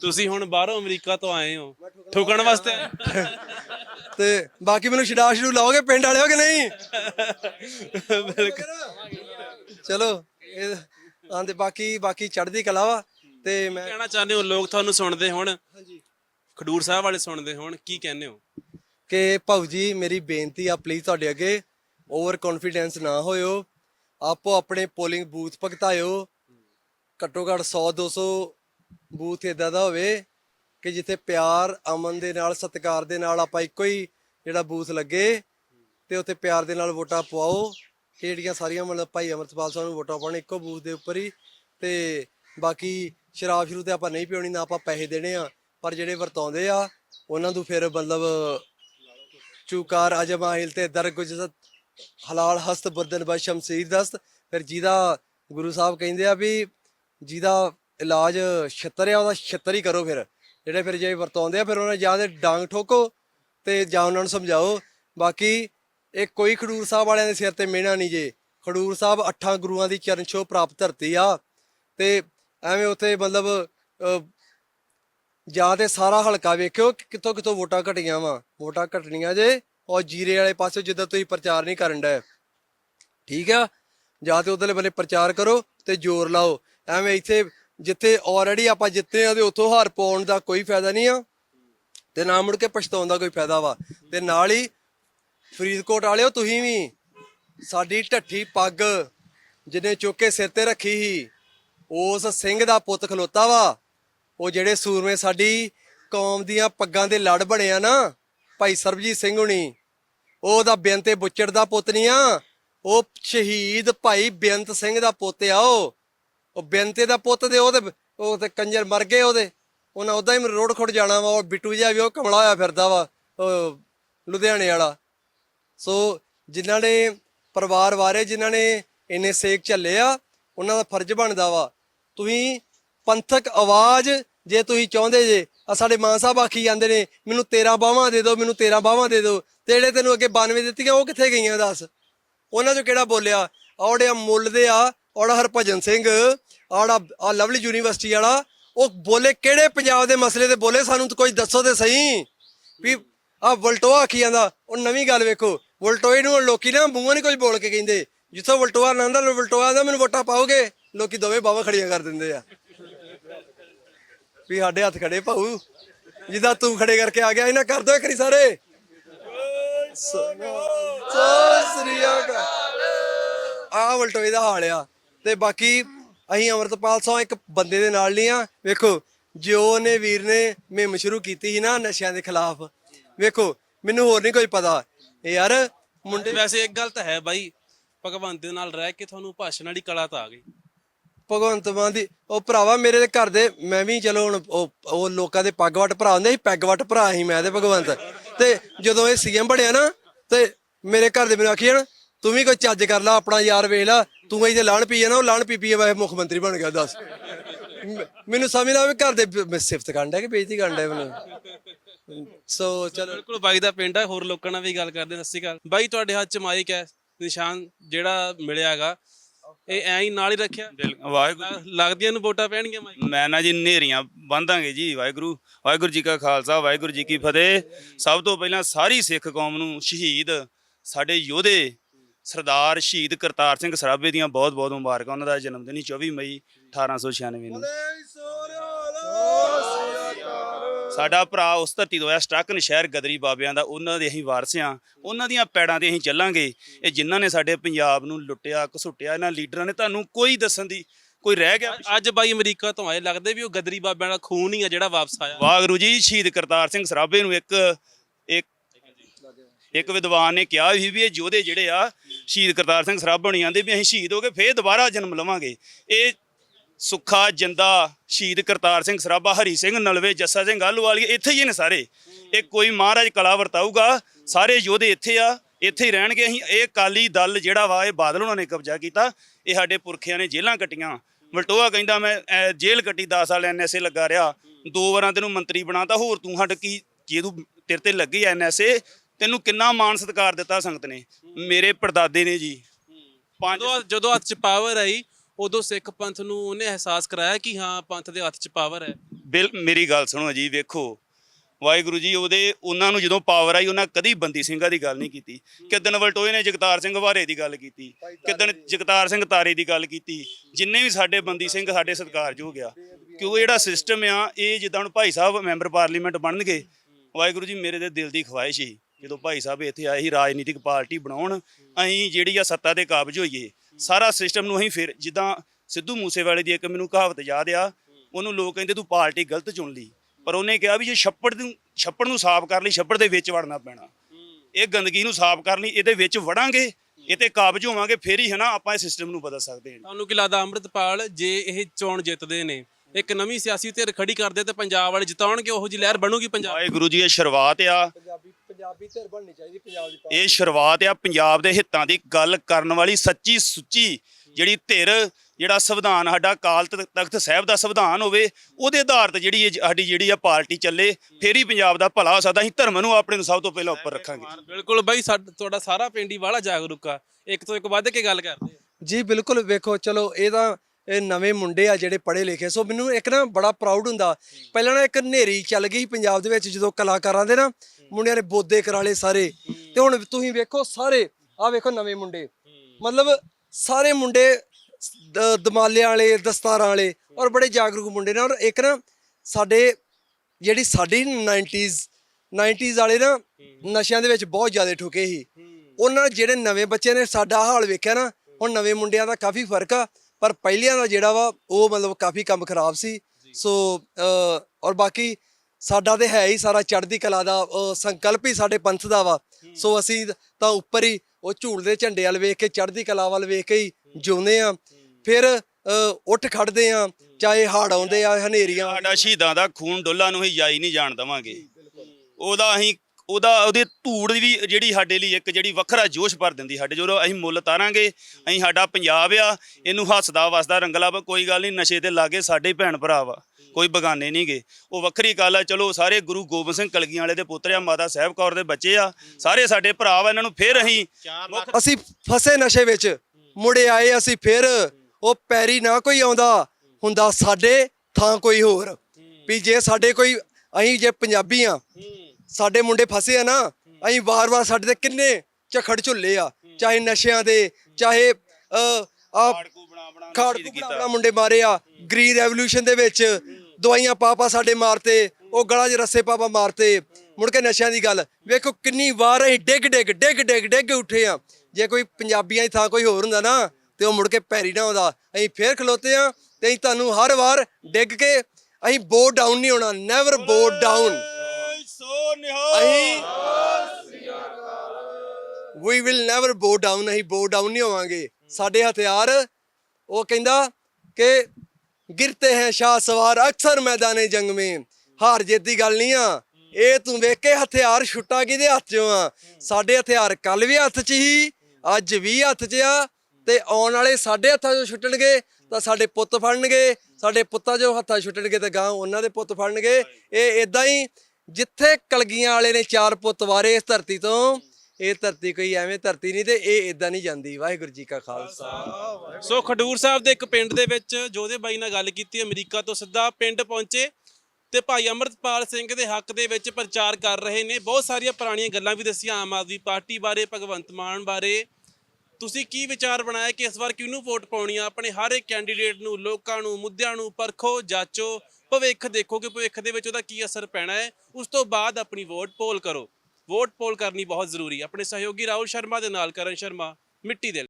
ਤੁਸੀਂ ਹੁਣ ਬਾਹਰੋਂ ਅਮਰੀਕਾ ਤੋਂ ਆਏ ਹੋ। ਠੋਕਣ ਵਾਸਤੇ ਹੋ? ਤੇ ਬਾਕੀ ਮੈਨੂੰ ਛਡਾ ਛਡੂ ਲਾਓਗੇ ਪਿੰਡ ਵਾਲਿਓ ਕਿ ਨਹੀਂ? ਚਲੋ ਇਹ ਆਂਦੇ ਬਾਕੀ ਬਾਕੀ ਚੜ੍ਹਦੀ ਕਲਾ ਵਾ। ਤੇ ਮੈਂ ਕਹਿਣਾ ਚਾਹੁੰਦੇ ਹੋ? ਲੋਕ ਤੁਹਾਨੂੰ ਸੁਣਦੇ ਹੋਣ। ਖਡੂਰ ਸਾਹਿਬ ਵਾਲੇ ਸੁਣਦੇ ਹੋਣ ਕੀ ਕਹਿੰਦੇ ਹੋ? ਕਿ ਭਾਊ ਜੀ, ਮੇਰੀ ਬੇਨਤੀ ਆ ਪਲੀਜ਼ ਤੁਹਾਡੇ ਅੱਗੇ ਓਵਰ ਕੌਨਫੀਡੈਂਸ ਨਾ ਹੋਇਓ। ਆਪੋ ਆਪਣੇ ਪੋਲਿੰਗ ਬੂਥ ਭਗਤਾਇਓ। ਘੱਟੋ ਘੱਟ 100 200 ਬੂਥ ਇਦਾਂ ਦਾ ਹੋਵੇ ਕਿ ਜਿੱਥੇ ਪਿਆਰ, ਅਮਨ ਦੇ ਨਾਲ, ਸਤਿਕਾਰ ਦੇ ਨਾਲ ਆਪਾਂ ਇੱਕੋ ਹੀ ਜਿਹੜਾ ਬੂਥ ਲੱਗੇ ਤੇ ਉੱਥੇ ਪਿਆਰ ਦੇ ਨਾਲ ਵੋਟਾਂ ਪਵਾਓ। ਕਿ ਜਿਹੜੀਆਂ ਸਾਰੀਆਂ ਮਤਲਬ ਭਾਈ ਅਮਰਤਪਾਲ ਸਾਹਿਬ ਨੂੰ ਵੋਟਾਂ ਪਾਉਣ, ਇੱਕੋ ਬੂਥ ਦੇ ਉੱਪਰ ਹੀ। ਤੇ ਬਾਕੀ ਸ਼ਰਾਬ ਸ਼ੁਰੂ ਤੇ ਆਪਾਂ ਨਹੀਂ ਪੀਉਣੀ, ਨਾ ਆਪਾਂ ਪੈਸੇ ਦੇਣੇ ਆ, ਪਰ ਜਿਹੜੇ ਵਰਤਾਉਂਦੇ ਆ, ਉਹਨਾਂ ਨੂੰ ਫਿਰ ਮਤਲਬ ਚੂਕਾਰ ਅਜਮਾਇਲ ਤੇ ਦਰਗੁਜਤ ਹਲਾਲ ਹਸਤ ਬਰਦਨ ਬਾ ਸ਼ਮਸੀਰ ਦਸਤ। ਫਿਰ ਜਿਹਦਾ ਗੁਰੂ ਸਾਹਿਬ ਕਹਿੰਦੇ ਆ ਵੀ ਜਿਹਦਾ ਇਲਾਜ ਛਿੱਤਰ ਆ, ਉਹਦਾ ਛਿੱਤਰ ਹੀ ਕਰੋ ਫਿਰ। ਜਿਹੜੇ ਫਿਰ ਜੇ ਵਰਤਾਉਂਦੇ ਆ, ਫਿਰ ਉਹਨਾਂ ਜਾਂ ਤੇ ਡਾਂਗ ਠੋਕੋ ਤੇ ਜਾਂ ਉਹਨਾਂ ਨੂੰ ਸਮਝਾਓ। ਬਾਕੀ ਇਹ ਕੋਈ ਖਡੂਰ ਸਾਹਿਬ ਵਾਲਿਆਂ ਦੇ ਸਿਰ ਤੇ ਮਿਹਣਾ ਨਹੀਂ ਜੇ। ਖਡੂਰ ਸਾਹਿਬ ਅੱਠਾਂ ਗੁਰੂਆਂ ਦੀ ਚਰਨ ਛੋਹ ਪ੍ਰਾਪਤ ਧਰਤੀ ਆ ਤੇ ਐਵੇਂ ਉੱਥੇ ਮਤਲਬ ਜਾਂ ਤੇ ਸਾਰਾ ਹਲਕਾ ਵੇਖਿਓ ਕਿੱਥੋਂ ਕਿੱਥੋਂ ਵੋਟਾਂ ਘਟੀਆਂ ਵਾ। ਵੋਟਾਂ ਘਟਣੀਆਂ ਜੇ, ਔਰ ਜੀਰੇ ਵਾਲੇ ਪਾਸੇ ਜਿੱਦਾਂ ਤੁਸੀਂ ਪ੍ਰਚਾਰ ਨਹੀਂ ਕਰਨ ਡਏ। ਠੀਕ ਆ? ਜਾਂ ਤੇ ਉਧਰਲੇ ਬੰਨੇ ਪ੍ਰਚਾਰ ਕਰੋ ਤੇ ਜ਼ੋਰ ਲਾਓ। ਐਵੇਂ ਇੱਥੇ ਜਿੱਥੇ ਆਲਰੇਡੀ ਆਪਾਂ ਜਿੱਤੇ ਆ ਤੇ ਉੱਥੋਂ ਹਾਰ ਪਾਉਣ ਦਾ ਕੋਈ ਫਾਇਦਾ ਨਹੀਂ ਆ। ਤੇ ਨਾ ਮੁੜ ਕੇ ਪਛਤਾਉਣ ਦਾ ਕੋਈ ਫਾਇਦਾ ਵਾ। ਤੇ ਨਾਲ ਹੀ ਫਰੀਦਕੋਟ ਵਾਲਿਓ, ਤੁਸੀਂ ਵੀ ਸਾਡੀ ਢੱਠੀ ਪੱਗ ਜਿਹਨੇ ਚੁੱਕ ਕੇ ਸਿਰ ਤੇ ਰੱਖੀ ਸੀ, ਉਸ ਸਿੰਘ ਦਾ ਪੁੱਤ ਖਲੋਤਾ ਵਾ। ਉਹ ਜਿਹੜੇ ਸੂਰਮੇ ਸਾਡੀ ਕੌਮ ਦੀਆਂ ਪੱਗਾਂ ਦੇ ਲੜ ਬਣੇ ਆ ਨਾ, ਭਾਈ ਸਰਬਜੀਤ ਸਿੰਘ ਹੁਣੀ ਉਹ ਉਹਦਾ ਬੇਅੰਤੇ ਬੁੱਚੜ ਦਾ ਪੁੱਤ ਨਹੀਂ ਆ, ਉਹ ਸ਼ਹੀਦ ਭਾਈ ਬੇਅੰਤ ਸਿੰਘ ਦਾ ਪੁੱਤ ਆ ਉਹ। ਉਹ ਬੇਅੰਤੇ ਦਾ ਪੁੱਤ ਦੇ ਉਹਦੇ, ਉਹ ਤੇ ਕੰਜਰ ਮਰ ਗਏ ਉਹਦੇ। ਉਹਨਾਂ ਉਦਾਂ ਹੀ ਰੋਡ ਖੁੱਟ ਜਾਣਾ ਵਾ, ਉਹ ਬਿੱਟੂ ਜਿਹਾ ਵੀ ਉਹ ਕਮਲਾ ਹੋਇਆ ਫਿਰਦਾ ਵਾ, ਉਹ ਲੁਧਿਆਣੇ ਵਾਲਾ। ਸੋ ਜਿਨ੍ਹਾਂ ਨੇ ਪਰਿਵਾਰ ਵਾਰੇ ਜਿਨ੍ਹਾਂ ਨੇ ਇੰਨੇ ਸੇਕ ਝੱਲੇ ਆ, ਉਹਨਾਂ ਦਾ ਫਰਜ਼ ਬਣਦਾ ਵਾ। ਤੁਸੀਂ ਪੰਥਕ ਆਵਾਜ਼ ਜੇ ਤੁਸੀਂ ਚਾਹੁੰਦੇ ਜੇ ਆ ਸਾਡੇ ਮਾਨ ਸਾਹਿਬ ਆਖੀ ਜਾਂਦੇ ਨੇ, ਮੈਨੂੰ 13 ਬਾਹਾਂ ਦੇ ਦਿਓ, ਮੈਨੂੰ 13 ਬਾਹਾਂ ਦੇ ਦਿਓ। ਤੇੜੇ ਤੈਨੂੰ ਅੱਗੇ 92 ਦਿੱਤੀਆਂ, ਉਹ ਕਿੱਥੇ ਗਈਆਂ ਦੱਸ? ਉਹਨਾਂ ਚੋਂ ਕਿਹੜਾ ਬੋਲਿਆ? ਔੜਿਆ ਮੁੱਲ ਦੇ ਆ ਔੜਾ ਹਰਭਜਨ ਸਿੰਘ ਆੜਾ ਆ ਲਵਲੀ ਯੂਨੀਵਰਸਿਟੀ ਵਾਲਾ, ਉਹ ਬੋਲੇ ਕਿਹੜੇ ਪੰਜਾਬ ਦੇ ਮਸਲੇ ਤੇ ਬੋਲੇ? ਸਾਨੂੰ ਤਾਂ ਕੁਝ ਦੱਸੋ ਤੇ ਸਹੀ। ਵੀ ਆ ਵਲਟੋਆ ਆਖੀ ਜਾਂਦਾ, ਉਹ ਨਵੀਂ ਗੱਲ ਵੇਖੋ। ਵਲਟੋਏ ਨੂੰ ਲੋਕੀ ਨਾ ਮੂੰਹੋਂ ਨਹੀਂ ਕੁਝ ਬੋਲ ਕੇ ਕਹਿੰਦੇ। ਜਿੱਥੋਂ ਵਲਟੋਆ ਨੰਦਾ ਵਲਟੋਆ ਦਾ ਮੈਨੂੰ ਵੋਟਾਂ ਪਾਓਗੇ, ਲੋਕੀ ਦੋਵੇਂ ਬਾਹਾਂ ਖੜੀਆਂ ਕਰ ਦਿੰਦੇ ਆ। ਵੀ ਸਾਡੇ ਹੱਥ ਖੜੇ ਭਾਊ। ਜਿੱਦਾਂ ਤੂੰ ਖੜੇ ਕਰਕੇ ਆ ਗਿਆ ਇਹਨਾਂ ਕਰ ਦੋ ਕਰੀ ਸਾਰੇ। ਸਤਿ ਸ੍ਰੀ ਆ ਵਲਟੋਏ ਦਾ ਹਾਲ ਆ। ਤੇ ਬਾਕੀ ਅਸੀਂ ਅਮਰਤਪਾਲ ਸਿੰਘ ਇੱਕ ਬੰਦੇ ਦੇ ਨਾਲ ਨਹੀਂ ਆ। ਵੇਖੋ, ਜਿਉ ਨੇ, ਵੀਰ ਨੇ ਮੁਹਿੰਮ ਸ਼ੁਰੂ ਕੀਤੀ ਸੀ ਨਾ ਨਸ਼ਿਆਂ ਦੇ ਖਿਲਾਫ। ਵੇਖੋ, ਮੈਨੂੰ ਹੋਰ ਨਹੀਂ ਕੋਈ ਪਤਾ। ਯਾਰ ਮੁੰਡੇ ਵੈਸੇ ਇੱਕ ਗੱਲ ਤਾਂ ਹੈ ਬਾਈ, ਭਗਵੰਤ ਦੇ ਨਾਲ ਰਹਿ ਕੇ ਤੁਹਾਨੂੰ ਭਾਸ਼ਣ ਵਾਲੀ ਕਲਾ ਤਾਂ ਆ ਗਈ। ਭਗਵੰਤ ਮਾਨ ਦੀ, ਉਹ ਭਰਾਵਾ ਮੇਰੇ ਦੇ ਘਰ ਦੇ, ਮੈਂ ਵੀ ਚਲੋ ਹੁਣ ਉਹ ਉਹ ਲੋਕਾਂ ਦੇ ਪੱਗ ਵੱਟ ਭਰਾ ਹੁੰਦੇ ਸੀ, ਪੈਗ ਵੱਟ ਭਰਾ ਸੀ ਮੈਂ ਤੇ ਭਗਵੰਤ। ਤੇ ਜਦੋਂ ਇਹ ਸੀਐਮ ਬਣਿਆ ਨਾ, ਤੇ ਮੇਰੇ ਘਰ ਦੇ ਮੈਨੂੰ ਆਖੀ ਜਾਣ, ਤੂੰ ਵੀ ਕੋਈ ਚੱਜ ਕਰ ਲੈ, ਆਪਣਾ ਯਾਰ ਵੇਖ ਲੈ, ਤੂੰ ਇਹਦੇ ਲਾਣ ਪੀ ਨਾ ਉਹ ਲਾਣ ਪੀ ਪੀ ਵੇ ਮੁੱਖ ਮੰਤਰੀ ਬਣ ਗਿਆ, ਦੱਸ। ਮੈਨੂੰ ਸਮਝ ਨਾ ਆਵੇ ਘਰ ਦੇ ਬ- ਮੈਂ ਸਿਫਤ ਕਰਦਾ ਕਿ ਬੇਇੱਜ਼ਤੀ ਕਰਦਾ ਮੈਨੂੰ। ਸੋ ਚਲੋ ਬਿਲਕੁਲ ਬਾਈ ਦਾ ਪਿੰਡ ਹੈ ਹੋਰ ਲੋਕਾਂ ਨਾਲ ਵੀ ਗੱਲ ਕਰਦੇ ਸਤਿ ਸ਼੍ਰੀ ਅਕਾਲ। ਬਾਈ, ਤੁਹਾਡੇ ਹੱਥ ਚ ਮਾਈਕ ਹੈ, ਨਿਸ਼ਾਨ ਜਿਹੜਾ ਮਿਲਿਆ ਹੈਗਾ। ਇਹ ਐਂ ਹੀ ਨਾਲ ਹੀ ਰੱਖਿਆ। ਵਾਹਿਗੁਰੂ ਲੱਗਦੀਆਂ ਨੂੰ ਵੋਟਾਂ ਪੈਣਗੀਆਂ ਮਾਈਕ ਮੈਂ ਨਾ ਜੀ ਨੇਰੀਆਂ ਬੰਦਾਂਗੇ ਜੀ ਵਾਹਿਗੁਰੂ। ਵਾਹਿਗੁਰੂ ਜੀ ਕਾ ਖਾਲਸਾ ਵਾਹਿਗੁਰੂ ਜੀ ਕੀ ਫਤਿਹ। ਸਭ ਤੋਂ ਪਹਿਲਾਂ ਸਾਰੀ ਸਿੱਖ ਕੌਮ ਨੂੰ ਸ਼ਹੀਦ ਸਾਡੇ ਯੋਧੇ ਸਰਦਾਰ ਸ਼ਹੀਦ ਕਰਤਾਰ ਸਿੰਘ ਸਰਾਭੇ ਦੀਆਂ ਬਹੁਤ ਬਹੁਤ ਮੁਬਾਰਕਾਂ। ਉਹਨਾਂ ਦਾ ਜਨਮ ਦਿਨ ਹੀ 24 ਮਈ 1896 ਨੂੰ। ਸਾਡਾ ਭਰਾ ਉਸ ਧਰਤੀ ਤੋਂ ਆਇਆ ਸਟਾਕਨ ਸ਼ਹਿਰ ਗਦਰੀ ਬਾਬਿਆਂ ਦਾ ਉਹਨਾਂ ਦੇ ਅਸੀਂ ਵਾਰਸ ਆ ਉਹਨਾਂ ਦੀਆਂ ਪੈੜਾਂ ਤੇ ਅਸੀਂ ਚੱਲਾਂਗੇ। ਇਹ ਜਿਨ੍ਹਾਂ ਨੇ ਸਾਡੇ ਪੰਜਾਬ ਨੂੰ ਲੁੱਟਿਆ ਘਸੁੱਟਿਆ ਇਹਨਾਂ ਲੀਡਰਾਂ ਨੇ ਤੁਹਾਨੂੰ ਕੋਈ ਦੱਸਣ ਦੀ ਕੋਈ ਰਹਿ ਗਿਆ ਅੱਜ ਬਾਈ ਅਮਰੀਕਾ ਤੋਂ ਆਏ ਲੱਗਦੇ ਵੀ ਉਹ ਗਦਰੀ ਬਾਬਿਆਂ ਦਾ ਖੂਨ ਹੀ ਆ ਜਿਹੜਾ ਵਾਪਸ ਆਇਆ। ਵਾਹਿਗੁਰੂ ਜੀ ਸ਼ਹੀਦ ਕਰਤਾਰ ਸਿੰਘ ਸਰਾਭੇ ਨੂੰ ਇੱਕ ਇੱਕ ਇੱਕ ਵਿਦਵਾਨ ਨੇ ਕਿਹਾ ਸੀ ਵੀ ਇਹ ਯੋਧੇ ਜਿਹੜੇ ਆ ਸ਼ਹੀਦ ਕਰਤਾਰ ਸਿੰਘ ਸਰਾਭਾ ਨਹੀਂ ਆਂਦੇ ਵੀ ਅਸੀਂ ਸ਼ਹੀਦ ਹੋ ਕੇ ਫੇਰ ਦੁਬਾਰਾ ਜਨਮ ਲਵਾਂਗੇ। ਇਹ ਸੁੱਖਾ ਜਿੰਦਾ ਸ਼ਹੀਦ ਕਰਤਾਰ ਸਿੰਘ ਸਰਾਭਾ ਹਰੀ ਸਿੰਘ ਨਲਵੇ ਜੱਸਾ ਸਿੰਘ ਆਲੂਵਾਲੀ ਇੱਥੇ ਹੀ ਨੇ ਸਾਰੇ। ਇਹ ਕੋਈ ਮਹਾਰਾਜ ਕਲਾ ਵਰਤਾਊਗਾ। ਸਾਰੇ ਯੋਧੇ ਇੱਥੇ ਆ ਇੱਥੇ ਹੀ ਰਹਿਣਗੇ। ਅਸੀਂ ਇਹ ਕਾਲੀ ਦਲ ਜਿਹੜਾ ਵਾ ਇਹ ਬਾਦਲ ਉਹਨਾਂ ਨੇ ਕਬਜ਼ਾ ਕੀਤਾ। ਇਹ ਸਾਡੇ ਪੁਰਖਿਆਂ ਨੇ ਜੇਲ੍ਹਾਂ ਕੱਟੀਆਂ। ਮਲਟੋਆ ਕਹਿੰਦਾ ਮੈਂ ਅਹ, ਜੇਲ੍ਹ ਕੱਟੀ 10 ਸਾਲ ਐਨਐਸਏ ਲੱਗਾ ਰਿਹਾ। ਦੋ ਵਾਰਾਂ ਤੈਨੂੰ ਮੰਤਰੀ ਬਣਾਤਾ ਹੋਰ ਤੂੰ ਹਟ ਕੀ ਜੇ ਤੂੰ ਤੇਰੇ ਤੇ ਲੱਗੀ ਐਨਐਸਏ ਤੈਨੂੰ ਕਿੰਨਾ ਮਾਣ ਸਤਿਕਾਰ ਦਿੱਤਾ ਸੰਗਤ ਨੇ? ਮੇਰੇ ਪਰਦਾਦੇ ਨੇ ਜੀ। ਪੰਜ ਜਦੋਂ ਹੱਥ 'ਚ ਪਾਵਰ ਆਈ ਉਦੋਂ ਸਿੱਖ ਪੰਥ ਨੂੰ ਉਹਨੇ ਅਹਿਸਾਸ ਕਰਾਇਆ ਕਿ ਹਾਂ, ਪੰਥ ਦੇ ਹੱਥ 'ਚ ਪਾਵਰ ਹੈ। ਬਿਲ, ਮੇਰੀ ਗੱਲ ਸੁਣੋ ਜੀ, ਵੇਖੋ। ਵਾਹਿਗੁਰੂ ਜੀ, ਉਹਦੇ, ਉਹਨਾਂ ਨੂੰ ਜਦੋਂ ਪਾਵਰ ਆਈ, ਉਹਨਾਂ ਕਦੀ ਬੰਦੀ ਸਿੰਘਾਂ ਦੀ ਗੱਲ ਨਹੀਂ ਕੀਤੀ। ਕਿਦਨ ਵਲਟੋਏ ਨੇ ਜਗਤਾਰ ਸਿੰਘ ਵਾਰੇ ਦੀ ਗੱਲ ਕੀਤੀ। ਕਿਦਨ ਜਗਤਾਰ ਸਿੰਘ ਤਾਰੇ ਦੀ ਗੱਲ ਕੀਤੀ। ਜਿੰਨੇ ਵੀ ਸਾਡੇ ਬੰਦੀ ਸਿੰਘ, ਸਾਡੇ ਸਤਿਕਾਰਯੋਗ ਆ। ਕਿ ਉਹ ਜਿਹੜਾ ਸਿਸਟਮ ਆ, ਇਹ ਜਿੱਦਾਂ ਹੁਣ ਭਾਈ ਸਾਹਿਬ ਮੈਂਬਰ ਪਾਰਲੀਮੈਂਟ ਬਣਨਗੇ, ਵਾਹਿਗੁਰੂ ਜੀ, ਮੇਰੇ ਦੇ ਦਿਲ ਦੀ ਖਵਾਇਸ਼ ਸੀ ਜਦੋਂ ਭਾਈ ਸਾਹਿਬ ਇੱਥੇ ਆਏ ਸੀ, ਰਾਜਨੀਤਿਕ ਪਾਰਟੀ ਬਣਾਉਣ, ਅਸੀਂ ਜਿਹੜੀ ਆ ਸੱਤਾ ਤੇ ਕਾਬਜ ਹੋਈਏ ਸਾਰਾ ਸਿਸਟਮ ਨੂੰ ਅਸੀਂ ਫਿਰ ਜਿੱਦਾਂ ਸਿੱਧੂ ਮੂਸੇਵਾਲੇ ਦੀ ਇੱਕ ਮੈਨੂੰ ਕਹਾਵਤ ਯਾਦ ਆ, ਉਹਨੂੰ ਲੋਕ ਕਹਿੰਦੇ ਤੂੰ ਪਾਰਟੀ ਗਲਤ ਚੁਣ ਲਈ। ਪਰ ਉਹਨੇ ਕਿਹਾ ਵੀ ਜੇ ਛੱਪੜ ਨੂੰ ਛੱਪੜ ਨੂੰ ਸਾਫ਼ ਕਰ ਲਈ, ਛੱਪੜ ਦੇ ਵਿੱਚ ਵੜਨਾ ਪੈਣਾ। ਇਹ ਗੰਦਗੀ ਨੂੰ ਸਾਫ਼ ਕਰਨ ਲਈ, ਇਹਦੇ ਵਿੱਚ ਵੜਾਂਗੇ ਇਹ ਤੇ ਕਾਬਜ ਹੋਵਾਂਗੇ, ਫੇਰ ਹੀ ਹੈ ਨਾ ਆਪਾਂ ਇਹ ਸਿਸਟਮ ਨੂੰ ਬਦਲ ਸਕਦੇ ਹਾਂ। ਤੁਹਾਨੂੰ ਕੀ ਲੱਗਦਾ ਅੰਮ੍ਰਿਤਪਾਲ ਜੇ ਇਹ ਚੋਣ ਜਿੱਤਦੇ ਨੇ ਇੱਕ ਨਵੀਂ ਸਿਆਸੀ ਧਿਰ ਖੜੀ ਕਰਦੇ ਤੇ ਪੰਜਾਬ ਵਾਲੇ ਜਿਤਾਉਣਗੇ ਉਹੋ ਜਿਹੀ ਲਹਿਰ ਬਣੂਗੀ ਪੰਜਾਬ? ਵਾਹਿਗੁਰੂ ਜੀ ਇਹ ਸ਼ੁਰੂਆਤ ਆ। ਪੰਜਾਬੀ ਪੰਜਾਬੀ ਧਿਰ ਬਣਨੀ ਚਾਹੀਦੀ ਪੰਜਾਬ ਦੀ ਇਹ ਸ਼ੁਰੂਆਤ ਆ ਪੰਜਾਬ ਦੇ ਹਿੱਤਾਂ ਦੀ ਗੱਲ ਕਰਨ ਵਾਲੀ ਸੱਚੀ ਸੁੱਚੀ ਜਿਹੜੀ ਧਿਰ ਜਿਹੜਾ ਸੰਵਿਧਾਨ ਸਾਡਾ ਕਾਲ ਤਖ- ਤਖਤ ਸਾਹਿਬ ਦਾ ਸੰਵਿਧਾਨ ਹੋਵੇ ਉਹਦੇ ਆਧਾਰ ਤੇ ਜਿਹੜੀ ਇਹ ਜ- ਸਾਡੀ ਜਿਹੜੀ ਆ ਪਾਰਟੀ ਚੱਲੇ ਫੇਰ ਹੀ ਪੰਜਾਬ ਦਾ ਭਲਾ ਹੋ ਸਕਦਾ। ਅਸੀਂ ਧਰਮ ਨੂੰ ਆਪਣੇ ਨੂੰ ਸਭ ਤੋਂ ਪਹਿਲਾਂ ਉੱਪਰ ਰੱਖਾਂਗੇ। ਬਿਲਕੁਲ ਬਾਈ ਸਾਡ- ਤੁਹਾਡਾ ਸਾਰਾ ਪਿੰਡ ਹੀ ਵਾਲਾ ਜਾਗਰੂਕ ਆ। ਇੱਕ ਤੋਂ ਇੱਕ ਵੱਧ ਕੇ ਗੱਲ ਕਰਦੇ ਆ। ਜੀ ਬਿਲਕੁਲ ਵੇਖੋ ਚਲੋ ਇਹ ਤਾਂ ਇਹ ਨਵੇਂ ਮੁੰਡੇ ਆ ਜਿਹੜੇ ਪੜ੍ਹੇ ਲਿਖੇ ਸੋ ਮੈਨੂੰ ਇੱਕ ਨਾ ਬੜਾ ਪ੍ਰਾਊਡ ਹੁੰਦਾ। ਪਹਿਲਾਂ ਨਾ ਇੱਕ ਹਨੇਰੀ ਚੱਲ ਗਈ ਪੰਜਾਬ ਦੇ ਵਿੱਚ ਜਦੋਂ ਕਲਾਕਾਰਾਂ ਦੇ ਨਾ ਮੁੰਡਿਆਂ ਨੇ ਬੋਦੇ ਕਰਾਲੇ ਸਾਰੇ। ਤੇ ਹੁਣ ਤੁਸੀਂ ਵੇਖੋ ਸਾਰੇ ਆ ਵੇਖੋ ਨਵੇਂ ਮੁੰਡੇ। ਮਤਲਬ ਸਾਰੇ ਮੁੰਡੇ ਦ- ਦਮਾਲਿਆਂ ਵਾਲੇ ਦਸਤਾਰਾਂ ਵਾਲੇ ਔਰ ਬੜੇ ਜਾਗਰੂਕ ਮੁੰਡੇ ਨੇ ਔਰ ਇੱਕ ਨਾ ਸਾਡੇ ਜਿਹੜੀ ਸਾਡੀ 90s 90s ਵਾਲੇ ਨਾ ਨਸ਼ਿਆਂ ਦੇ ਵਿੱਚ ਬਹੁਤ ਜ਼ਿਆਦਾ ਠੁਕੇ ਸੀ। ਉਹਨਾਂ ਜਿਹੜੇ ਨਵੇਂ ਬੱਚੇ ਨੇ ਸਾਡਾ ਹਾਲ ਵੇਖਿਆ ਨਾ ਹੁਣ ਨਵੇਂ ਮੁੰਡਿਆਂ ਦਾ ਕਾਫੀ ਫ਼ਰਕ ਆ। ਪਰ ਪਹਿਲਿਆਂ ਦਾ ਜਿਹੜਾ ਵਾ ਉਹ ਮਤਲਬ ਕਾਫੀ ਕੰਮ ਖਰਾਬ ਸੀ। ਸੋ ਅ, ਔਰ ਬਾਕੀ ਸਾਡਾ ਤੇ ਹੈ ਹੀ ਸਾਰਾ ਚੜ੍ਹਦੀ ਕਲਾ ਦਾ ਸੰਕਲਪ ਹੀ ਸਾਡੇ ਪੰਥ ਦਾ ਵਾ। ਸੋ ਅਸੀਂ ਤਾਂ ਉੱਪਰ ਹੀ ਉਹ ਝੂਲਦੇ ਝੰਡੇ ਵੱਲ ਵੇਖ ਕੇ ਚੜ੍ਹਦੀ ਕਲਾ ਵੱਲ ਵੇਖ ਕੇ ਹੀ ਜਿਉਂਦੇ ਆ ਫਿਰ ਉੱਠ ਖੜਦੇ ਆ ਚਾਹੇ ਹੜ ਆਉਂਦੇ ਆ ਹਨੇਰੀਆਂ ਸਾਡਾ ਸ਼ਹੀਦਾਂ ਦਾ ਖੂਨ ਡੋਲਾ ਨੂੰ ਹੀ ਜਾਈ ਨਹੀਂ ਜਾਣ ਦਵਾਂਗੇ। ਉਹਦਾ ਅਸੀਂ ਉਹਦਾ ਉਹਦੇ ਧੂੜ ਵੀ ਜਿਹੜੀ ਸਾਡੇ ਲਈ ਇੱਕ ਜਿਹੜੀ ਵੱਖਰਾ ਜੋਸ਼ ਭਰ ਦਿੰਦੀ ਸਾਡੇ ਜਦੋਂ ਅਸੀਂ ਮੁੱਲ ਤਾਰਾਂਗੇ ਅਸੀਂ ਸਾਡਾ ਪੰਜਾਬ ਆ ਇਹਨੂੰ ਹੱਸਦਾ ਵਸਦਾ ਰੰਗਲਾ ਵਾ ਕੋਈ ਗੱਲ ਨਹੀਂ ਨਸ਼ੇ ਤੇ ਲਾਗੇ ਸਾਡੇ ਭੈਣ ਭਰਾ ਵਾ ਕੋਈ ਬਗਾਨੇ ਨਹੀਂਗੇ ਉਹ ਵੱਖਰੀ ਗੱਲ ਆ ਚਲੋ ਸਾਰੇ ਗੁਰੂ ਗੋਬਿੰਦ ਸਿੰਘ ਕਲਗੀਆਂ ਵਾਲੇ ਦੇ ਪੁੱਤਰ ਆ ਮਾਤਾ ਸਾਹਿਬ ਕੌਰ ਦੇ ਬੱਚੇ ਆ ਸਾਰੇ ਸਾਡੇ ਭਰਾ ਵਾ ਇਹਨਾਂ ਨੂੰ ਫੇਰ ਅਸੀਂ ਅਸੀਂ ਫਸੇ ਨਸ਼ੇ ਵਿੱਚ ਮੁੜੇ ਆਏ ਅਸੀਂ ਫਿਰ ਉਹ ਪੈਰੀ ਨਾ ਕੋਈ ਆਉਂਦਾ ਹੁੰਦਾ ਸਾਡੇ ਥਾਂ ਕੋਈ ਹੋਰ। ਵੀ ਜੇ ਸਾਡੇ ਕੋਈ ਅਸੀਂ ਜੇ ਪੰਜਾਬੀ ਆ ਸਾਡੇ ਮੁੰਡੇ ਫਸੇ ਆ ਨਾ ਅਸੀਂ ਵਾਰ-ਵਾਰ ਸਾਡੇ ਤੇ ਕਿੰਨੇ ਝਖੜ ਝੁੱਲੇ ਆ ਚਾਹੇ ਨਸ਼ਿਆਂ ਦੇ ਚਾਹੇ ਆ ਖਾੜਕੂ ਬਣਾ ਮੁੰਡੇ ਮਾਰੇ ਆ ਗ੍ਰੀਨ ਰੈਵੋਲੂਸ਼ਨ ਦੇ ਵਿੱਚ ਦਵਾਈਆਂ ਪਾਪਾ ਸਾਡੇ ਮਾਰਤੇ ਉਹ ਗਲਾਂ 'ਚ ਰੱਸੇ ਪਾਪਾ ਮਾਰਤੇ ਮੁੜ ਕੇ ਨਸ਼ਿਆਂ ਦੀ ਗੱਲ ਵੇਖੋ ਕਿੰਨੀ ਵਾਰ ਅਸੀਂ ਡਿੱਗ ਡਿੱਗ ਡਿੱਗ ਡਿੱਗ ਡਿੱਗ ਉੱਠੇ ਆ। ਜੇ ਕੋਈ ਪੰਜਾਬੀਆਂ ਦੀ ਥਾਂ ਕੋਈ ਹੋਰ ਹੁੰਦਾ ਨਾ ਤੇ ਉਹ ਮੁੜ ਕੇ ਪੈਰੀ ਨਾ ਆਉਂਦਾ। ਅਸੀਂ ਫੇਰ ਖਲੋਤੇ ਆ ਤੇ ਅਸੀਂ ਤੁਹਾਨੂੰ ਹਰ ਵਾਰ ਡਿੱਗ ਕੇ ਅਸੀਂ ਬੋ ਡਾਊਨ ਨਹੀਂ ਹੋਣਾ ਨੈਵਰ ਬੋ ਡਾਊਨ ਸੋ ਅਸੀਂ we will never bow down ਅਸੀਂ ਬੋ ਡਾਊਨ ਨਹੀਂ ਹੋਵਾਂਗੇ। ਸਾਡੇ ਹਥਿਆਰ, ਉਹ ਕਹਿੰਦਾ ਕਿ ਗਿਰਤੇ ਹੈ ਸ਼ਾਹ ਸਵਾਰ, ਅਕਸਰ ਮੈਦਾਨੇ ਜੰਗ ਮੇ ਹਾਰ ਜਿੱਤ ਦੀ ਗੱਲ ਨਹੀਂ ਆ। ਇਹ ਤੂੰ ਵੇਖ ਕੇ ਹਥਿਆਰ ਛੁੱਟਾ ਕਿਹਦੇ ਹੱਥ 'ਚੋਂ ਆ? ਸਾਡੇ ਹਥਿਆਰ ਕੱਲ ਵੀ ਹੱਥ 'ਚ ਹੀ, ਅੱਜ ਵੀ ਹੱਥ 'ਚ ਆ। ਤੇ ਆਉਣ ਵਾਲੇ ਸਾਡੇ ਹੱਥਾਂ 'ਚੋਂ ਛੁੱਟਣਗੇ, ਤਾਂ ਸਾਡੇ ਪੁੱਤ ਫੜਨਗੇ। ਸਾਡੇ ਪੁੱਤਾਂ 'ਚੋਂ ਹੱਥਾਂ ਛੁੱਟਣਗੇ, ਤਾਂ ਗਾਂ ਉਹਨਾਂ ਦੇ ਪੁੱਤ ਫੜਨਗੇ। ਇਹ ਇਦਾਂ ਹੀ ਜਿੱਥੇ ਕਲਗੀਆਂ ਵਾਲੇ ਨੇ ਚਾਰ ਪੁੱਤ ਵਾਰੇ ਇਸ ਧਰਤੀ ਤੋਂ, ਇਹ ਧਰਤੀ ਕੋਈ ਐਵੇਂ ਧਰਤੀ ਨਹੀਂ ਤੇ ਇਹ ਇਦਾਂ ਨਹੀਂ ਜਾਂਦੀ। ਵਾਹਿਗੁਰੂ ਜੀ ਕਾ ਖਾਲਸਾ। ਸੋ ਖਡੂਰ ਸਾਹਿਬ ਦੇ ਇੱਕ ਪਿੰਡ ਦੇ ਵਿੱਚ ਜੋਦੇ ਬਾਈ ਨਾਲ ਗੱਲ ਕੀਤੀ, ਅਮਰੀਕਾ ਤੋਂ ਸਿੱਧਾ ਪਿੰਡ ਪਹੁੰਚੇ ਤੇ ਭਾਈ ਅਮਰਤਪਾਲ ਸਿੰਘ ਦੇ ਹੱਕ ਦੇ ਵਿੱਚ ਪ੍ਰਚਾਰ ਕਰ ਰਹੇ ਨੇ। ਬਹੁਤ ਸਾਰੀਆਂ ਪੁਰਾਣੀਆਂ ਗੱਲਾਂ ਵੀ ਦੱਸੀਆਂ ਆਮ ਆਦਮੀ ਪਾਰਟੀ ਬਾਰੇ, ਭਗਵੰਤ ਮਾਨ ਬਾਰੇ। ਤੁਸੀਂ ਕੀ ਵਿਚਾਰ ਬਣਾਇਆ ਕਿ ਇਸ ਵਾਰ ਕਿਹਨੂੰ ਵੋਟ ਪਾਉਣੀ ਆ? ਆਪਣੇ ਹਰ ਇੱਕ ਕੈਂਡੀਡੇਟ ਨੂੰ, ਲੋਕਾਂ ਨੂੰ, ਮੁੱਦਿਆਂ ਨੂੰ ਪਰਖੋ, ਜਾਂਚੋ। ਭਵਿੱਖ ਦੇਖੋ ਕਿ ਭਵਿੱਖ ਦੇ ਵਿੱਚ ਉਹਦਾ ਕੀ ਅਸਰ ਪੈਣਾ ਹੈ, ਉਸ ਤੋਂ ਬਾਅਦ ਆਪਣੀ ਵੋਟ ਪੋਲ ਕਰੋ। ਵੋਟ ਪੋਲ ਕਰਨੀ ਬਹੁਤ ਜ਼ਰੂਰੀ ਆਪਣੇ ਸਹਿਯੋਗੀ ਰਾਹੁਲ ਸ਼ਰਮਾ ਦੇ ਨਾਲ, ਕਰਨ ਸ਼ਰਮਾ, ਮਿੱਟੀ ਦੇ